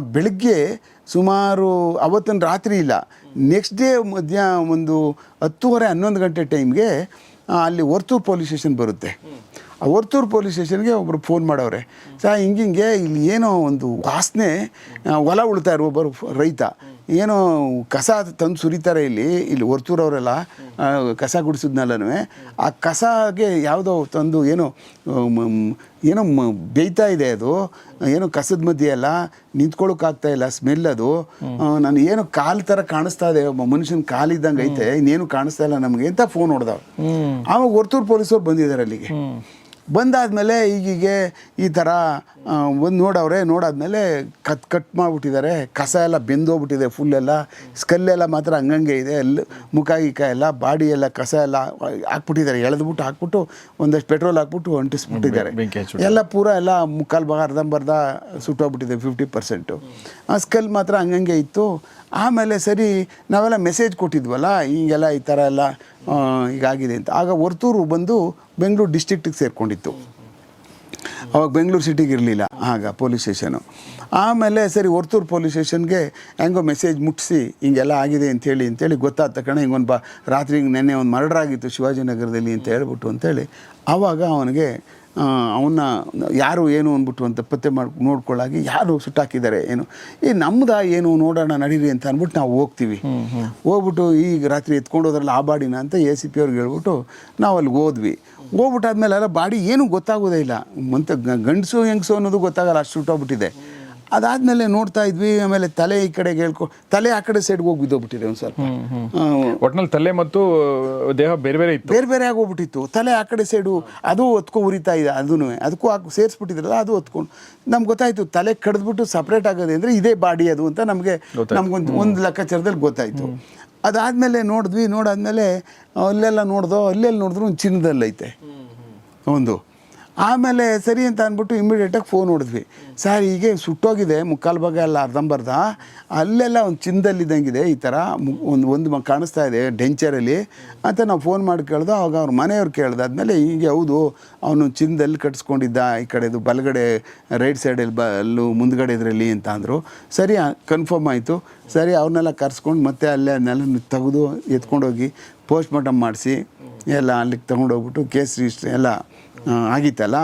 A: ಬೆಳಗ್ಗೆ ಸುಮಾರು ಅವತ್ತಿನ ರಾತ್ರಿ ಇಲ್ಲ. ನೆಕ್ಸ್ಟ್ ಡೇ ಮಧ್ಯ ಒಂದು ಹತ್ತುವರೆ ಹನ್ನೊಂದು ಗಂಟೆ ಟೈಮ್ಗೆ ಅಲ್ಲಿ ವರ್ತೂರು ಪೊಲೀಸ್ ಸ್ಟೇಷನ್ ಬರುತ್ತೆ. ಆ ವರ್ತೂರು ಪೊಲೀಸ್ ಸ್ಟೇಷನ್ಗೆ ಒಬ್ಬರು ಫೋನ್ ಮಾಡವ್ರೆ. ಸಹ ಹಿಂಗಿಂಗೆ ಇಲ್ಲಿ ಏನೋ ಒಂದು ವಾಸನೆ ಹೊಲ ಉಳ್ತಾ ಇರೋ ಒಬ್ಬರು ರೈತ. ಏನೋ ಕಸ ತಂದು ಸುರಿತಾರೆ ಇಲ್ಲಿ ಇಲ್ಲಿ ಹೊರ್ತೂರವರೆಲ್ಲ ಕಸ ಗುಡಿಸಿದ್ನಲ್ಲೂ ಆ ಕಸಗೆ ಯಾವುದೋ ತಂದು ಏನೋ ಏನೋ ಬೇಯ್ತಾ ಇದೆ ಅದು. ಏನೋ ಕಸದ ಮಧ್ಯೆ ಎಲ್ಲ ನಿಂತ್ಕೊಳ್ಳೋಕ್ಕಾಗ್ತಾ ಇಲ್ಲ ಸ್ಮೆಲ್ ಅದು. ನಾನು ಏನೋ ಕಾಲು ಥರ ಕಾಣಿಸ್ತಾ ಇದೆ ಒಬ್ಬ ಮನುಷ್ಯನ ಕಾಲಿದ್ದಂಗೆ ಐತೆ ಇನ್ನೇನು ಕಾಣಿಸ್ತಾ ಇಲ್ಲ ನಮಗೆ ಅಂತ ಫೋನ್ ಹೊಡೆದವ್ ಆವಾಗ ಹೊರ್ತೂರು ಪೊಲೀಸವ್ರು ಬಂದಿದ್ದಾರೆ ಅಲ್ಲಿಗೆ. ಬಂದಾದ್ಮೇಲೆ ಈಗೀಗೆ ಈ ಥರ ಒಂದು ನೋಡವ್ರೆ ನೋಡಾದ್ಮೇಲೆ ಕತ್ ಕಟ್ ಮಾಡಿಬಿಟ್ಟಿದ್ದಾರೆ. ಕಸ ಎಲ್ಲ ಬೆಂದೋಗ್ಬಿಟ್ಟಿದೆ ಫುಲ್ಲೆಲ್ಲ ಸ್ಕಲ್ಲೆಲ್ಲ ಮಾತ್ರ ಹಂಗಂಗೆ ಇದೆ. ಎಲ್ಲ ಮುಖ ಗೀಕ ಎಲ್ಲ ಬಾಡಿ ಎಲ್ಲ ಕಸ ಎಲ್ಲ ಹಾಕ್ಬಿಟ್ಟಿದ್ದಾರೆ. ಎಳೆದ್ಬಿಟ್ಟು ಹಾಕ್ಬಿಟ್ಟು ಒಂದಷ್ಟು ಪೆಟ್ರೋಲ್ ಹಾಕ್ಬಿಟ್ಟು ಅಂಟಿಸ್ಬಿಟ್ಟಿದ್ದಾರೆ. ಎಲ್ಲ ಪೂರ ಎಲ್ಲ ಮುಕ್ಕಾಲು ಭಾಗ ಅರ್ಧಂಬರ್ಧ ಸುಟ್ಟೋಗ್ಬಿಟ್ಟಿದೆ ಫಿಫ್ಟಿ ಪರ್ಸೆಂಟು ಆ ಸ್ಕಲ್ ಮಾತ್ರ ಹಂಗಂಗೆ ಇತ್ತು. ಆಮೇಲೆ ಸರಿ, ನಾವೆಲ್ಲ ಮೆಸೇಜ್ ಕೊಟ್ಟಿದ್ವಲ್ಲ ಹೀಗೆಲ್ಲ ಈ ಥರ ಎಲ್ಲ ಈಗಾಗಿದೆ ಅಂತ. ಆಗ ವರ್ತೂರು ಬಂದು ಬೆಂಗಳೂರು ಡಿಸ್ಟಿಕ್ಟಿಗೆ ಸೇರಿಕೊಂಡಿತ್ತು. ಅವಾಗ ಬೆಂಗಳೂರು ಸಿಟಿಗೆ ಇರಲಿಲ್ಲ ಆಗ ಪೊಲೀಸ್ ಸ್ಟೇಷನು ಆಮೇಲೆ ಸರಿ, ವರ್ತೂರು ಪೊಲೀಸ್ ಸ್ಟೇಷನ್ಗೆ ಹೆಂಗೋ ಮೆಸೇಜ್ ಮುಟ್ಟಿಸಿ ಹಿಂಗೆಲ್ಲ ಆಗಿದೆ ಅಂತೇಳಿ ಅಂತೇಳಿ ಗೊತ್ತಾದ ತಕ್ಷಣ ಹಿಂಗೊಂದು ಬಾ, ರಾತ್ರಿ ಹಿಂಗೆ ನೆನ್ನೆ ಒಂದು ಮರ್ಡರ್ ಆಗಿತ್ತು ಶಿವಾಜಿನಗರದಲ್ಲಿ ಅಂತ ಹೇಳ್ಬಿಟ್ಟು ಅಂತೇಳಿ ಆವಾಗ ಅವನಿಗೆ ಅವನ್ನ ಯಾರು ಏನು ಅಂದ್ಬಿಟ್ಟು ಅಂತ ಪತ್ತೆ ಮಾಡಿ ನೋಡ್ಕೊಳ್ಳಾಗಿ ಯಾರು ಸುಟ್ಟಾಕಿದ್ದಾರೆ ಏನು? ಈ ನಮ್ದ ಏನು ನೋಡೋಣ ನಡೀರಿ ಅಂತ ಅಂದ್ಬಿಟ್ಟು ನಾವು ಹೋಗ್ತೀವಿ. ಹೋಗ್ಬಿಟ್ಟು ಈಗ ರಾತ್ರಿ ಎತ್ಕೊಂಡು ಹೋದ್ರಲ್ಲ ಆ ಬಾಡಿನ ಅಂತ ಎ ಸಿ ಪಿ ಅವ್ರಿಗೆ ಹೇಳ್ಬಿಟ್ಟು ನಾವು ಅಲ್ಲಿ ಹೋದ್ವಿ. ಹೋಗ್ಬಿಟ್ಟಾದ್ಮೇಲೆ ಎಲ್ಲ ಅಲ್ಲ ಬಾಡಿ ಏನೂ ಗೊತ್ತಾಗೋದೇ ಇಲ್ಲ. ಮತ್ತೆ ಗ- ಗಂಡಸು ಹೆಂಗಸು ಅನ್ನೋದು ಗೊತ್ತಾಗಲ್ಲ ಅಷ್ಟು ಸುಟ್ಟೋಗ್ಬಿಟ್ಟಿದೆ. ಅದಾದಮೇಲೆ ನೋಡ್ತಾ ಇದ್ವಿ ಆಮೇಲೆ ತಲೆ ಈ ಕಡೆಗೆ ಹೇಳ್ಕೊ ತಲೆ ಆ ಕಡೆ ಸೈಡ್ಗೆ ಹೋಗಿ ಬಿದ್ದೋಗ್ಬಿಟ್ಟಿದೆ ಒಂದು ಸ್ವಲ್ಪ.
B: ಒಟ್ನಲ್ಲಿ ತಲೆ ಮತ್ತು ದೇಹ ಬೇರೆ ಬೇರೆ ಇತ್ತು.
A: ಬೇರೆ ಬೇರೆ ಆಗೋಗ್ಬಿಟ್ಟಿತ್ತು. ತಲೆ ಆ ಕಡೆ ಸೈಡು ಅದು ಒತ್ಕೊ ಉರಿತಾ ಇದೆ ಅದೂ ಅದಕ್ಕೂ ಹಾಕಿ ಸೇರಿಸ್ಬಿಟ್ಟಿದ್ರಲ್ಲ ಅದು ಒತ್ಕೊಂಡು ನಮ್ಗೆ ಗೊತ್ತಾಯ್ತು ತಲೆ ಕಡ್ದ್ಬಿಟ್ಟು ಸಪ್ರೇಟ್ ಆಗೋದೆ ಅಂದರೆ ಇದೇ ಬಾಡಿ ಅದು ಅಂತ ನಮಗೆ ನಮ್ಗೊಂದು ಒಂದು ಲೆಕ್ಕಾಚಾರದಲ್ಲಿ ಗೊತ್ತಾಯ್ತು. ಅದಾದಮೇಲೆ ನೋಡಿದ್ವಿ ನೋಡಾದ್ಮೇಲೆ ಅಲ್ಲೆಲ್ಲ ನೋಡ್ದೋ ಅಲ್ಲೆಲ್ಲಿ ನೋಡಿದ್ರು ಒಂದು ಚಿನ್ನದಲ್ಲೈತೆ. ಒಂದು. ಆಮೇಲೆ ಸರಿ ಅಂತ ಅಂದ್ಬಿಟ್ಟು ಇಮಿಡಿಯೇಟಾಗಿ ಫೋನ್ ಹೊಡೆದ್ವಿ. ಸರ್, ಹೀಗೆ ಸುಟ್ಟೋಗಿದೆ, ಮುಕ್ಕಾಲು ಭಾಗ ಎಲ್ಲ ಅರ್ಧಂಬರ್ಧ ಅಲ್ಲೆಲ್ಲ ಒಂದು ಚಿನ್ನದಲ್ಲಿದ್ದಂಗಿದೆ ಈ ಥರ ಒಂದು ಒಂದು ಕಾಣಿಸ್ತಾ ಇದೆ ಡೆಂಚರಲ್ಲಿ ಅಂತ ನಾವು ಫೋನ್ ಮಾಡಿ ಕೇಳ್ದು. ಅವಾಗ ಅವ್ರ ಮನೆಯವ್ರು ಕೇಳ್ದು. ಆದಮೇಲೆ ಹೀಗೆ ಹೌದು, ಅವನು ಚಿನ್ನದಲ್ಲಿ ಕಟ್ಸ್ಕೊಂಡಿದ್ದ ಈ ಕಡೆದು ಬಲಗಡೆ, ರೈಟ್ ಸೈಡಲ್ಲಿ ಬ, ಅಲ್ಲೂ ಮುಂದ್ಗಡೆ ಇದರಲ್ಲಿ ಅಂತ ಅಂದರು. ಸರಿ ಕನ್ಫರ್ಮ್ ಆಯಿತು. ಸರಿ ಅವ್ರನ್ನೆಲ್ಲ ಕರ್ಸ್ಕೊಂಡು ಮತ್ತೆ ಅಲ್ಲೇ ನೆಲ ತೆಗೆದು ಎತ್ಕೊಂಡೋಗಿ ಪೋಸ್ಟ್ ಮಾರ್ಟಮ್ ಮಾಡಿಸಿ, ಎಲ್ಲ ಅಲ್ಲಿಗೆ ತೊಗೊಂಡೋಗ್ಬಿಟ್ಟು ಕೇಸ್ ರಿಜಿಸ್ಟ್ರಿ ಎಲ್ಲ ಆಗಿತ್ತಲ್ಲ?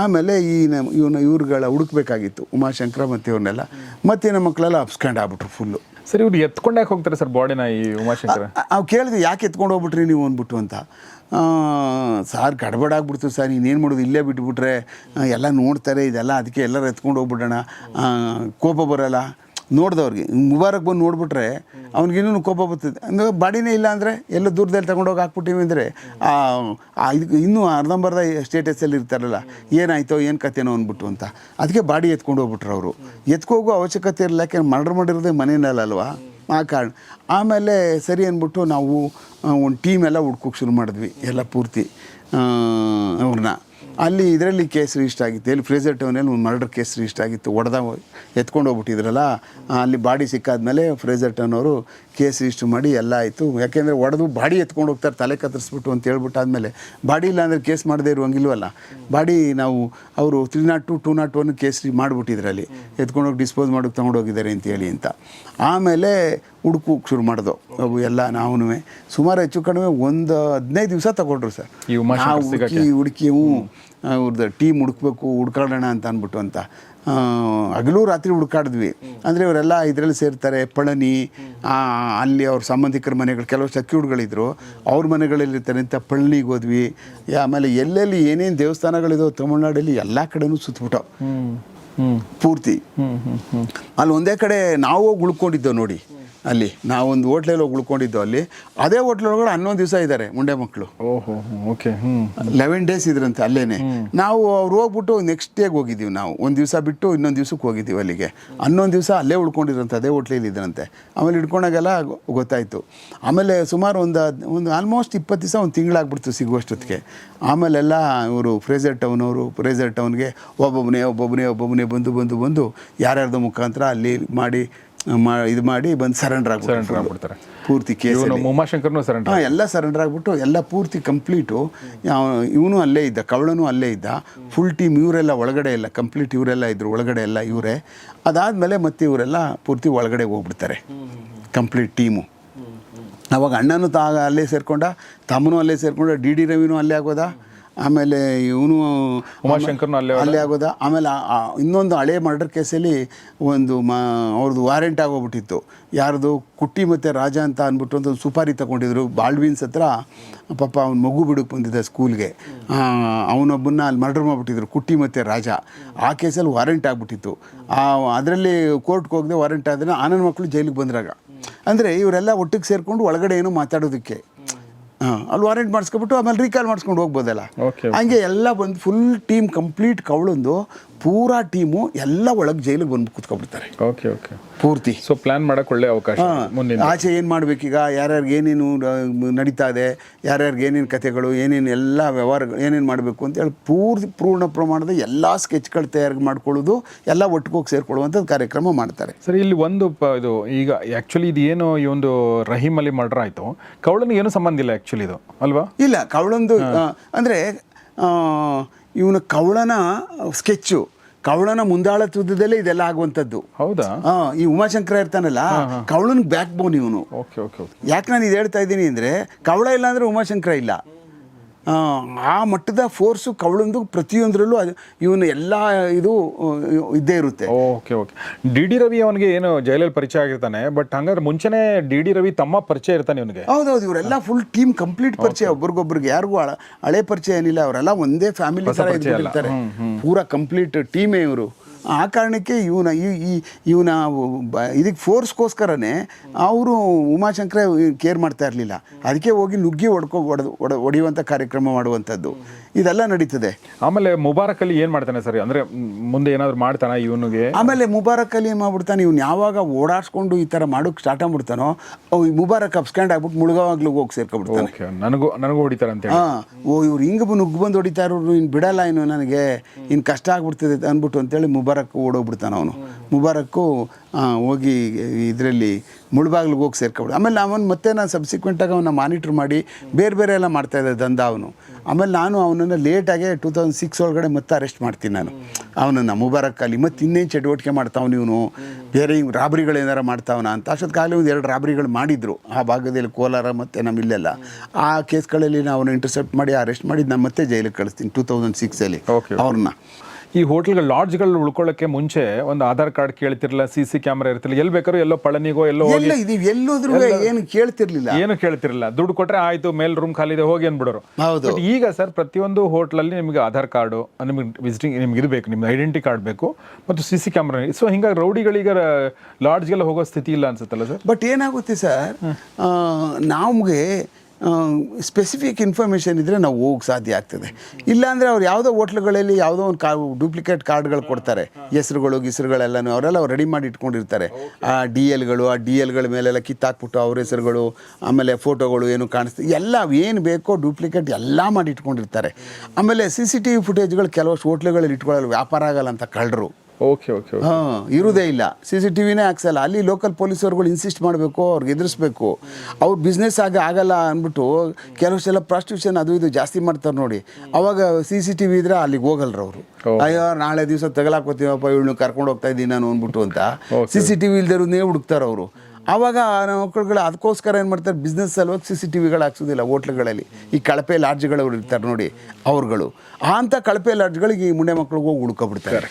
A: ಆಮೇಲೆ ಈ ನಮ್ಮ ಇವನ ಇವ್ರುಗಳ ಹುಡುಕ್ಬೇಕಾಗಿತ್ತು ಉಮಾಶಂಕರ ಮತ್ತು ಇವ್ರನ್ನೆಲ್ಲ. ಮತ್ತೆ ನಮ್ಮ ಮಕ್ಕಳೆಲ್ಲ ಅಪ್ಸ್ಕ್ಯಾಂಡ್ ಆಗ್ಬಿಟ್ರು ಫುಲ್ಲು
B: ಸರ್ ಇವ್ರು ಎತ್ಕೊಂಡಾಗ ಹೋಗ್ತಾರೆ ಸರ್ ಬಾಡಿನ ಈ ಉಮಾಶಂಕರ?
A: ನಾವು ಕೇಳಿದ್ವಿ ಯಾಕೆ ಎತ್ಕೊಂಡು ಹೋಗ್ಬಿಟ್ರಿ ನೀವು? ಅಂದ್ಬಿಟ್ಟು ಅಂತ. ಸಾರ್ ಗಡ್ಬಡ ಆಗ್ಬಿಡ್ತು ಸರ್ ಇನ್ನೇನು ಮಾಡೋದು? ಇಲ್ಲೇ ಬಿಟ್ಬಿಟ್ರೆ ಎಲ್ಲ ನೋಡ್ತಾರೆ ಇದೆಲ್ಲ ಅದಕ್ಕೆ ಎಲ್ಲರೂ ಎತ್ಕೊಂಡು ಹೋಗ್ಬಿಡೋಣ. ಕೋಪ ಬರಲ್ಲ. ನೋಡ್ದವ್ರಿಗೆ. ಮುಬಾರಕ್ ಬಂದು ನೋಡ್ಬಿಟ್ರೆ ಅವ್ನಿಗೆ ಇನ್ನೂ ಕೋಪ ಬರ್ತದೆ. ಅಂದರೆ ಬಾಡಿನೇ ಇಲ್ಲ ಅಂದರೆ ಎಲ್ಲ ದೂರದಲ್ಲಿ ತಗೊಂಡೋಗಿ ಹಾಕ್ಬಿಟ್ಟಿವಿ ಅಂದರೆ ಇದು ಇನ್ನೂ ಅರ್ಧಂಬರ್ಧ ಸ್ಟೇಟಸಲ್ಲಿ ಇರ್ತಾರಲ್ಲ, ಏನಾಯ್ತೋ ಏನು ಕತೆನೋ ಅಂದ್ಬಿಟ್ಟು ಅಂತ. ಅದಕ್ಕೆ ಬಾಡಿ ಎತ್ಕೊಂಡು ಹೋಗ್ಬಿಟ್ರು ಅವರು. ಎತ್ಕೋಗೋ ಅವಶ್ಯಕತೆ ಇರಲ್ಲ ಯಾಕೆ ಮರ್ಡರ್ ಮಾಡಿರೋದೇ ಮನೆಯಲ್ಲಲ್ವಾ ಆ ಕಾರಣ. ಆಮೇಲೆ ಸರಿ ಅಂದ್ಬಿಟ್ಟು ನಾವು ಒಂದು ಟೀಮ್ ಎಲ್ಲ ಹುಡ್ಕೋಕೆ ಶುರು ಮಾಡಿದ್ವಿ, ಎಲ್ಲ ಪೂರ್ತಿ ಅವ್ರನ್ನ. ಅಲ್ಲಿ ಇದರಲ್ಲಿ ಕೇಸ್ ರಿಜಿಸ್ಟರ್ ಆಗಿತ್ತು. ಎಲ್ಲಿ ಫ್ರೇಜರ್ ಟೌನಲ್ಲಿ ಒಂದು ಮರ್ಡರ್ ಕೇಸ್ ರಿಜಿಸ್ಟರ್ ಆಗಿತ್ತು. ಒಡೆದ ಎತ್ಕೊಂಡು ಹೋಗ್ಬಿಟ್ಟಿದ್ರಲ್ಲ ಅಲ್ಲಿ ಬಾಡಿ ಸಿಕ್ಕಾದ್ಮೇಲೆ ಫ್ರೇಜರ್ ಟೌನ್ ಅವರು ಕೇಸ್ ರಿಜಿಸ್ಟರ್ ಮಾಡಿ ಎಲ್ಲ ಆಯಿತು. ಯಾಕೆಂದರೆ ಒಡೆದು ಬಾಡಿ ಎತ್ಕೊಂಡು ಹೋಗ್ತಾರೆ ತಲೆ ಕತ್ತರಿಸ್ಬಿಟ್ಟು ಅಂತ ಹೇಳ್ಬಿಟ್ಟು ಆದಮೇಲೆ. ಬಾಡಿ ಇಲ್ಲ ಅಂದರೆ ಕೇಸ್ ಮಾಡದೇ ಇರುವಂಗಿಲ್ವಲ್ಲ. ಬಾಡಿ ನಾವು ಅವರು three nought two two nought one case ಮಾಡಿಬಿಟ್ಟಿದ್ರಲ್ಲಿ. ಎತ್ಕೊಂಡೋಗಿ ಡಿಸ್ಪೋಸ್ ಮಾಡೋಕೆ ತೊಗೊಂಡೋಗಿದ್ದಾರೆ ಅಂತೇಳಿ ಅಂತ. ಆಮೇಲೆ ಹುಡುಕು ಶುರು ಮಾಡಿದೋ. ಅವು ಎಲ್ಲ ನಾವು ಸುಮಾರು ಹೆಚ್ಚು ಕಡಿಮೆ ಒಂದು ಹದಿನೈದು ದಿವಸ ತಗೊಂಡ್ರು ಸರ್. ಹುಡುಕಿ ಹುಡುಕಿ ಅವ್ರದ್ದು ಟೀಮ್ ಹುಡುಕ್ಬೇಕು ಹುಡ್ಕಾಡೋಣ ಅಂತ ಅಂದ್ಬಿಟ್ಟು ಅಂತ. ಹಗಲು ರಾತ್ರಿ ಹುಡುಕಾಡಿದ್ವಿ. ಅಂದರೆ ಇವರೆಲ್ಲ ಇದರಲ್ಲಿ ಸೇರ್ತಾರೆ ಪಳನಿ ಅಲ್ಲಿ ಅವ್ರ ಸಂಬಂಧಿಕರ ಮನೆಗಳು ಕೆಲವು ಸೆಕ್ಯೂರ್ಡ್ಗಳಿದ್ರು. ಅವ್ರ ಮನೆಗಳಲ್ಲಿರ್ತಾರೆ ಅಂತ ಪಳನಿಗೆ ಹೋದ್ವಿ. ಆಮೇಲೆ ಎಲ್ಲೆಲ್ಲಿ ಏನೇನು ದೇವಸ್ಥಾನಗಳಿದಾವೆ ತಮಿಳ್ನಾಡಲ್ಲಿ ಎಲ್ಲ ಕಡೆನೂ ಸುತ್ತಬಿಟ್ಟು ಪೂರ್ತಿ. ಅಲ್ಲಿ ಒಂದೇ ಕಡೆ ನಾವು ಉಳ್ಕೊಂಡಿದ್ದೆವು ನೋಡಿ. ಅಲ್ಲಿ. ನಾವೊಂದು ಹೋಟ್ಲಲ್ಲಿ ಹೋಗಿ ಉಳ್ಕೊಂಡಿದ್ದು ಅಲ್ಲಿ. ಅದೇ ಹೋಟ್ಲೊಳಗಡೆ ಹನ್ನೊಂದು ದಿವಸ ಇದ್ದಾರೆ ಮುಂಡೆ ಮಕ್ಕಳು
B: ಓಹೋ ಓಕೆ
A: ಲೆವೆನ್ ಡೇಸ್ ಇದ್ರಂತೆ ಅಲ್ಲೇನೆ. ನಾವು ಅವ್ರು ಹೋಗ್ಬಿಟ್ಟು ನೆಕ್ಸ್ಟ್ ಡೇಗೆ ಹೋಗಿದ್ದೀವಿ ನಾವು. ಒಂದು ದಿವಸ ಬಿಟ್ಟು ಇನ್ನೊಂದು ದಿವ್ಸಕ್ಕೆ ಹೋಗಿದ್ದೀವಿ ಅಲ್ಲಿಗೆ. ಹನ್ನೊಂದು ದಿವಸ ಅಲ್ಲೇ ಉಳ್ಕೊಂಡಿದ್ರಂತೆ ಅದೇ ಹೋಟ್ಲಲ್ಲಿ ಇದ್ರಂತೆ. ಆಮೇಲೆ ಹಿಡ್ಕೊಂಡಾಗೆಲ್ಲ ಗೊತ್ತಾಯಿತು. ಆಮೇಲೆ ಸುಮಾರು ಒಂದು ಒಂದು ಆಲ್ಮೋಸ್ಟ್ ಇಪ್ಪತ್ತು ದಿವಸ ಒಂದು ತಿಂಗಳಾಗ್ಬಿಡ್ತು ಸಿಗುವಷ್ಟೊತ್ತಿಗೆ. ಆಮೇಲೆಲ್ಲ ಇವರು ಫ್ರೇಜರ್ ಟೌನ್ ಅವರು ಫ್ರೇಜರ್ ಟೌನ್ಗೆ ಒಬ್ಬೊಬ್ಬನೇ ಒಬ್ಬೊಬ್ಬನೇ ಒಬ್ಬೊಬ್ಬನೇ ಬಂದು ಬಂದು ಬಂದು ಯಾರ್ಯಾರ್ದು ಮುಖಾಂತರ ಅಲ್ಲಿ ಮಾಡಿ ಮಾ ಇದು ಮಾಡಿ ಬಂದು ಸರೆಂಡರ್
B: ಆಗ್ಬಿಡ್ತಾರೆ.
A: ಪೂರ್ತಿ ಕೇಸ್
B: ಉಮಾಶಂಕರ್ನು ಸರೆಂಡರ್
A: ಹಾಂ ಎಲ್ಲ ಸರೆಂಡರ್ ಆಗಿಬಿಟ್ಟು ಎಲ್ಲ ಪೂರ್ತಿ ಕಂಪ್ಲೀಟು ಇವನು ಅಲ್ಲೇ ಇದ್ದ ಕವಳನು ಅಲ್ಲೇ ಇದ್ದ. ಫುಲ್ ಟೀಮ್ ಇವರೆಲ್ಲ ಒಳಗಡೆ ಇಲ್ಲ ಕಂಪ್ಲೀಟ್ ಇವರೆಲ್ಲ ಇದ್ರು ಒಳಗಡೆ ಎಲ್ಲ ಇವರೇ. ಅದಾದಮೇಲೆ ಮತ್ತೆ ಇವರೆಲ್ಲ ಪೂರ್ತಿ ಒಳಗಡೆ ಹೋಗ್ಬಿಡ್ತಾರೆ. ಕಂಪ್ಲೀಟ್ ಟೀಮು ಅವಾಗ ಅಣ್ಣನೂ ತಾ ಅಲ್ಲೇ ಸೇರಿಕೊಂಡ ತಮ್ಮನೂ ಅಲ್ಲೇ ಸೇರಿಕೊಂಡ ಡಿ ಡಿ ರವಿನೂ ಅಲ್ಲೇ ಆಗೋದ? ಆಮೇಲೆ ಇವನು
B: ಉಮಾಶಂಕರ್ನ ಅಲ್ಲೇ
A: ಅಲ್ಲೇ ಆಗೋದ. ಆಮೇಲೆ ಇನ್ನೊಂದು ಹಳೆ ಮರ್ಡರ್ ಕೇಸಲ್ಲಿ ಒಂದು ಮಾ ಅವ್ರದ್ದು ವಾರೆಂಟ್ ಆಗೋಗ್ಬಿಟ್ಟಿತ್ತು. ಯಾರ್ದು ಕುಟ್ಟಿ ಮತ್ತು ರಾಜ ಅಂತ ಅಂದ್ಬಿಟ್ಟು ಒಂದು ಸುಪಾರಿ ತಗೊಂಡಿದ್ರು. ಬಾಳ್ವಿನ್ಸ್ ಹತ್ರ ಪಾಪ ಅವ್ನ ಮಗು ಬಿಡಕ್ಕೆ ಬಂದಿದ್ದ ಸ್ಕೂಲ್ಗೆ. ಅವನೊಬ್ಬನ್ನ ಅಲ್ಲಿ ಮರ್ಡರ್ ಮಾಡಿಬಿಟ್ಟಿದ್ರು ಕುಟ್ಟಿ ಮತ್ತು ರಾಜ. ಆ ಕೇಸಲ್ಲಿ ವಾರೆಂಟ್ ಆಗಿಬಿಟ್ಟಿತ್ತು. ಅದರಲ್ಲಿ ಕೋರ್ಟ್ಗೆ ಹೋಗದೆ ವಾರೆಂಟ್ ಆದರೆ ಆನಂದ್ ಮಕ್ಕಳು ಜೈಲಿಗೆ ಬಂದ್ರಾಗ. ಅಂದರೆ ಇವರೆಲ್ಲ ಒಟ್ಟಿಗೆ ಸೇರಿಕೊಂಡು ಒಳಗಡೆ ಏನೋ ಮಾತಾಡೋದಕ್ಕೆ ಹಾಂ ಅಲ್ಲಿ ವಾರೆಂಟ್ ಮಾಡಿಸ್ಕೊಬಿಟ್ಟು ಆಮೇಲೆ ರೀಕಾಲ್ ಮಾಡಿಸ್ಕೊಂಡು ಹೋಗ್ಬೋದಲ್ಲ? ಹಂಗೆ ಎಲ್ಲ ಬಂದು ಫುಲ್ ಟೀಮ್ ಕಂಪ್ಲೀಟ್ ಕವಳೊಂದು ಪೂರಾ ಟೀಮು ಎಲ್ಲ ಒಳಗೆ ಜೈಲಿಗೆ ಬಂದು ಕೂತ್ಕೊಬಿಡ್ತಾರೆ.
B: ಓಕೆ ಓಕೆ
A: ಪೂರ್ತಿ.
B: ಸೊ ಪ್ಲಾನ್ ಮಾಡೋಕೆ ಒಳ್ಳೆ ಅವಕಾಶ
A: ಆಚೆ ಏನು ಮಾಡ್ಬೇಕೀಗ ಯಾರ್ಯಾರಿಗೆ ಏನೇನು ನಡೀತಾ ಇದೆ? ಯಾರ್ಯಾರಿಗೆ ಏನೇನು ಕಥೆಗಳು ಏನೇನು ಎಲ್ಲ ವ್ಯವಹಾರಗಳು ಏನೇನು ಮಾಡಬೇಕು ಅಂತೇಳಿ ಪೂರ್ತಿ ಪೂರ್ಣ ಪ್ರಮಾಣದ ಎಲ್ಲ ಸ್ಕೆಚ್ಗಳು ತಯಾರಿ ಮಾಡ್ಕೊಳ್ಳೋದು ಎಲ್ಲ ಒಟ್ಟಿಗೋಗಿ ಸೇರ್ಕೊಳ್ಳುವಂಥದ್ದು ಕಾರ್ಯಕ್ರಮ ಮಾಡ್ತಾರೆ.
B: ಸರ್ ಇಲ್ಲಿ ಒಂದು ಇದು ಈಗ ಆ್ಯಕ್ಚುಲಿ ಇದು ಏನು ಈ ಒಂದು ರಹೀಮ್ ಅಲಿ ಮರ್ಡರ್ ಆಯಿತು. ಕವಳನಿಗೆ ಏನು ಸಂಬಂಧ ಇಲ್ಲ ಆ್ಯಕ್ಚುಲಿ ಇದು ಅಲ್ವಾ?
A: ಇಲ್ಲ ಕವಳಂದು ಅಂದರೆ ಇವನ ಕವಳನ ಸ್ಕೆಚ್ಚು. ಕವಳನ ಮುಂದಾಳತ್ವದಲ್ಲೇ ಇದೆಲ್ಲ ಆಗುವಂಥದ್ದು.
B: ಹೌದಾ?
A: ಈ ಉಮಾಶಂಕರ ಇರ್ತಾನಲ್ಲ ಕವಳನ್ ಬ್ಯಾಕ್ ಬೋನ್ ಇವನು.
B: Okay okay okay.
A: ಯಾಕೆ ನಾನು ಇದು ಹೇಳ್ತಾ ಇದ್ದೀನಿ ಅಂದರೆ ಕವಳ ಇಲ್ಲ ಅಂದರೆ ಉಮಾಶಂಕರ ಇಲ್ಲ. ಆ, ಮಟ್ಟದ ಫೋರ್ಸು ಕವಳೊಂದು ಪ್ರತಿಯೊಂದರಲ್ಲೂ ಅದು ಇವನು ಎಲ್ಲ ಇದು ಇದ್ದೇ ಇರುತ್ತೆ.
B: Okay okay D D Ravi ಅವನಿಗೆ ಏನು ಜೈಲಲ್ಲಿ ಪರಿಚಯ ಆಗಿರ್ತಾನೆ ಬಟ್ ಹಂಗಾದ್ರೆ ಮುಂಚೆನೆ ಡಿ ಡಿ ರವಿ ತಮ್ಮ ಪರಿಚಯ ಇರ್ತಾನೆ ಇವನಿಗೆ.
A: ಹೌದೌದು ಇವರೆಲ್ಲ ಫುಲ್ ಟೀಮ್ ಕಂಪ್ಲೀಟ್ ಪರಿಚಯ. ಒಬ್ರಿಗೊಬ್ರಿಗೆ ಯಾರಿಗೂ ಹಳ- ಹಳೆ ಪರಿಚಯ ಏನಿಲ್ಲ ಅವರೆಲ್ಲ ಒಂದೇ ಫ್ಯಾಮಿಲಿ ಥರ ಇರ್ತಾರೆ ಪೂರಾ ಕಂಪ್ಲೀಟ್ ಟೀಮೇ ಇವರು. ಆ ಕಾರಣಕ್ಕೆ ಇವನ ಈ ಇವನ ಇದಕ್ಕೆ ಫೋರ್ಸ್ಗೋಸ್ಕರನೇ ಅವರು ಉಮಾಶಂಕರ ಕೇರ್ ಮಾಡ್ತಾ ಇರಲಿಲ್ಲ. ಅದಕ್ಕೆ ಹೋಗಿ ನುಗ್ಗಿ ಹೊಡ್ಕೊ, ಹೊಡೆದು ಹೊಡ ಹೊಡೆಯುವಂಥ ಕಾರ್ಯಕ್ರಮ ಮಾಡುವಂಥದ್ದು. ಇದೆಲ್ಲ ನಡೀತದೆ.
B: ಆಮೇಲೆ ಮುಬಾರಕ್ ಅಲ್ಲಿ ಏನ್ ಮಾಡ್ತಾನೆ ಸರ್? ಅಂದ್ರೆ ಮುಂದೆ ಏನಾದ್ರು ಮಾಡ್ತಾನೆ ಇವನಿಗೆ?
A: ಆಮೇಲೆ ಮುಬಾರಕ್ ಅಲಿ ಏನು ಮಾಡ್ಬಿಡ್ತಾನೆ ಇವ್ನು ಯಾವಾಗ ಓಡಾಡ್ಸ್ಕೊಂಡು ಈ ಥರ ಮಾಡೋಕೆ ಸ್ಟಾರ್ಟ್ ಆಗ್ಬಿಡ್ತಾನೋ ಅವ್ ಈ ಮುಬಾರಕ್ ಅಪ್ಸ್ಕ್ಯಾಂಡ್ ಆಗ್ಬಿಟ್ಟು ಮುಳುಗವಾಗ್ಲೂ ಹೋಗಿ ಸೇರ್ಕೊಬಿಡ್ತಾನೆ.
B: ನನಗೂ ನನಗೂ ಹೊಡಿತಾರೆ ಅಂತ
A: ಹಾ ಓ ಇವ್ರು ಹಿಂಗೆ ನುಗ್ಗು ಬಂದು ಹೊಡಿತಾ ಇರೋರು ಇನ್ನು ಬಿಡಲ್ಲ ಇನ್ನು ನನಗೆ ಇನ್ನು ಕಷ್ಟ ಆಗ್ಬಿಡ್ತದೆ ಅಂದ್ಬಿಟ್ಟು ಅಂತೇಳಿ ಮುಬಾರಕ್ ಓಡೋಗ್ಬಿಡ್ತಾನೆ ಅವನು. ಮುಬಾರಕ್ಕು ಹೋಗಿ ಇದರಲ್ಲಿ ಮುಳುಬಾಗ್ಲಿಗೆ ಹೋಗಿ ಸೇರ್ಕೊಬಿಡ. ಆಮೇಲೆ ಅವನು ಮತ್ತೆ ನಾನು ಸಬ್ಸಿಕ್ವೆಂಟಾಗಿ ಅವನ್ನ ಮಾನಿಟ್ರ್ ಮಾಡಿ ಬೇರೆ ಬೇರೆ ಎಲ್ಲ ಮಾಡ್ತಾ ಇದ್ದೆ ದಂಧ ಅವನು. ಆಮೇಲೆ ನಾನು ಅವನನ್ನು ಲೇಟಾಗೆ ಟೂ ತೌಸಂಡ್ ಸಿಕ್ಸ್ ಒಳಗಡೆ ಮತ್ತೆ ಅರೆಸ್ಟ್ ಮಾಡ್ತೀನಿ ನಾನು. ಅವನನ್ನು ಮುಬಾರಕ್ ಅಲ್ಲಿ ಮತ್ತೆ ಇನ್ನೇನು ಚಟುವಟಿಕೆ ಮಾಡ್ತಾವನು ಇವನು? ಬೇರೆ ಹಿಂಗೆ ಏನಾರು ಮಾಡ್ತಾವನ ಅಂತ? ಅಷ್ಟೊತ್ತಿಗಾಗಲೇ ಒಂದು ಎರಡು ರಾಬ್ರಿಗಳು ಮಾಡಿದ್ರು. ಆ ಭಾಗದಲ್ಲಿ ಕೋಲಾರ ಮತ್ತು ನಮ್ಮ ಇಲ್ಲೆಲ್ಲ. ಆ ಕೇಸ್ಗಳಲ್ಲಿ ನಾವು ಇಂಟರ್ಸೆಪ್ಟ್ ಮಾಡಿ ಅರೆಸ್ಟ್ ಮಾಡಿ ನಾನು ಮತ್ತೆ ಜೈಲಿಗೆ ಕಳಿಸ್ತೀನಿ ಟೂ ತೌಸಂಡ್ ಸಿಕ್ಸಲ್ಲಿ. ಅವ್ರನ್ನ.
B: ಈ ಹೋಟೆಲ್ಗಳು ಲಾಡ್ಜ್ಗಳು ಉಳ್ಕೊಳ್ಳೋಕೆ ಮುಂಚೆ ಒಂದು ಆಧಾರ್ ಕಾರ್ಡ್ ಕೇಳ್ತಿರ್ಲಿಲ್ಲ ಸಿ ಸಿ ಕ್ಯಾಮ್ರಾ ಇರ್ತಿಲ್ಲ ಎಲ್ಲಿ ಬೇಕಾದ್ರೂ ಎಲ್ಲೋ ಪಳನಿಗೋ ಎಲ್ಲೋ
A: ಇದು ಎಲ್ಲೋದ್ರೂ ಏನು ಕೇಳ್ತಿರ್ಲಿಲ್ಲ.
B: ಏನು ಕೇಳ್ತಿರಲಿಲ್ಲ. ದುಡ್ಡು ಕೊಟ್ರೆ ಆಯ್ತು ಮೇಲ್ ರೂಮ್ ಖಾಲಿ ಇದೆ ಹೋಗಿ ಅಂದ್ಬಿಡೋರು.
A: ಹೌದು.
B: ಬಟ್ ಈಗ ಸರ್ ಪ್ರತಿಯೊಂದು ಹೋಟ್ಲಲ್ಲಿ ನಿಮಗೆ ಆಧಾರ್ ಕಾರ್ಡು ನಿಮಗೆ ವಿಸಿಟಿಂಗ್ ನಿಮ್ಗೆ ಇರಬೇಕು ಬೇಕು ನಿಮ್ಗೆ ಐಡೆಂಟಿ ಕಾರ್ಡ್ ಬೇಕು ಮತ್ತು ಸಿ ಸಿ ಕ್ಯಾಮ್ರಾ ಸೊ ಹಿಂಗಾಗಿ ರೌಡಿಗಳೀಗ ಲಾಡ್ಜ್ಗೆಲ್ಲ ಹೋಗೋ ಸ್ಥಿತಿ ಇಲ್ಲ ಅನ್ಸುತ್ತಲ್ಲ ಸರ್?
A: ಬಟ್ ಏನಾಗುತ್ತೆ ಸರ್ ನಮಗೆ ಸ್ಪೆಸಿಫಿಕ್ ಇನ್ಫಾರ್ಮೇಷನ್ ಇದ್ದರೆ ನಾವು ಹೋಗಕ್ಕೆ ಸಾಧ್ಯ ಆಗ್ತದೆ. ಇಲ್ಲಾಂದರೆ ಅವ್ರು ಯಾವುದೋ ಹೋಟ್ಲುಗಳಲ್ಲಿ ಯಾವುದೋ ಒಂದು ಕಾ ಡೂಪ್ಲಿಕೇಟ್ ಕಾರ್ಡ್ಗಳು ಕೊಡ್ತಾರೆ. ಹೆಸರುಗಳು, ಗಿಸ್ರುಗಳೆಲ್ಲನೂ ಅವರೆಲ್ಲ ಅವ್ರು ರೆಡಿ ಮಾಡಿ ಇಟ್ಕೊಂಡಿರ್ತಾರೆ. ಆ ಡಿ ಎಲ್ಗಳು ಆ ಡಿ ಎಲ್ಗಳ ಮೇಲೆಲ್ಲ ಕಿತ್ತಾಕ್ಬಿಟ್ಟು ಅವ್ರ ಹೆಸರುಗಳು, ಆಮೇಲೆ ಫೋಟೋಗಳು ಏನು ಕಾಣಿಸ್ತದೆ ಎಲ್ಲ ಏನು ಬೇಕೋ ಡೂಪ್ಲಿಕೇಟ್ ಎಲ್ಲ ಮಾಡಿ ಇಟ್ಕೊಂಡಿರ್ತಾರೆ. ಆಮೇಲೆ ಸಿ ಸಿ ಟಿ ವಿ ಫುಟೇಜ್ಗಳು ಕೆಲವಷ್ಟು ಹೋಟ್ಲುಗಳಲ್ಲಿ ಇಟ್ಕೊಳ್ಳಲು ವ್ಯಾಪಾರ ಆಗಲ್ಲ ಅಂತ ಕಳ್ಳರು
B: ಓಕೆ ಓಕೆ
A: ಹಾಂ ಇರೋದೇ ಇಲ್ಲ. ಸಿ ಸಿ ಟಿ ವಿನೇ ಹಾಕ್ಸಲ್ಲ. ಅಲ್ಲಿ ಲೋಕಲ್ ಪೊಲೀಸರುಗಳು ಇನ್ಸಿಸ್ಟ್ ಮಾಡಬೇಕು ಅವ್ರಿಗೆ ಎದುರಿಸ್ಬೇಕು. ಅವ್ರ ಬಿಸ್ನೆಸ್ ಆಗ ಆಗಲ್ಲ ಅಂದ್ಬಿಟ್ಟು ಕೆಲವು ಸಲ ಪ್ರಾಸ್ಟಿಟ್ಯೂಷನ್ ಅದು ಇದು ಜಾಸ್ತಿ ಮಾಡ್ತಾರೆ ನೋಡಿ. ಅವಾಗ ಸಿ ಸಿ ಟಿ ವಿ ಇದ್ರೆ ಅಲ್ಲಿಗೆ ಹೋಗಲ್ರ ಅವರು. ಅಯ್ಯೋ ನಾಳೆ ದಿವಸ ತಗಲಾಕೋತೀವಪ್ಪ ಇವಳು ಕರ್ಕೊಂಡು ಹೋಗ್ತಾ ಇದ್ದೀನಿ ನಾನು ಅಂದ್ಬಿಟ್ಟು ಅಂತ. ಸಿ ಸಿ ಟಿ ವಿ ಹುಡುಕ್ತಾರೆ ಅವರು. ಆವಾಗ ಮಕ್ಕಳುಗಳು ಅದಕ್ಕೋಸ್ಕರ ಏನು ಮಾಡ್ತಾರೆ? ಬಿಸ್ನೆಸ್ ಸಲುವಾಗಿ ಸಿ ಸಿ ಟಿ ವಿಗಳು ಹಾಕ್ಸೋದಿಲ್ಲ ಹೋಟ್ಲುಗಳಲ್ಲಿ. ಈ ಕಳಪೆ ಲಾಡ್ಜ್ಗಳವ್ರು ಇರ್ತಾರೆ ನೋಡಿ ಅವ್ರುಗಳು. ಆ ಅಂಥ ಕಳಪೆ ಲಾಡ್ಜ್ಗಳಿಗೆ ಈ ಮುಂಡೆ ಮಕ್ಳಿಗೆ ಹೋಗಿ ಹುಡ್ಕೊಬಿಡ್ತಾರೆ.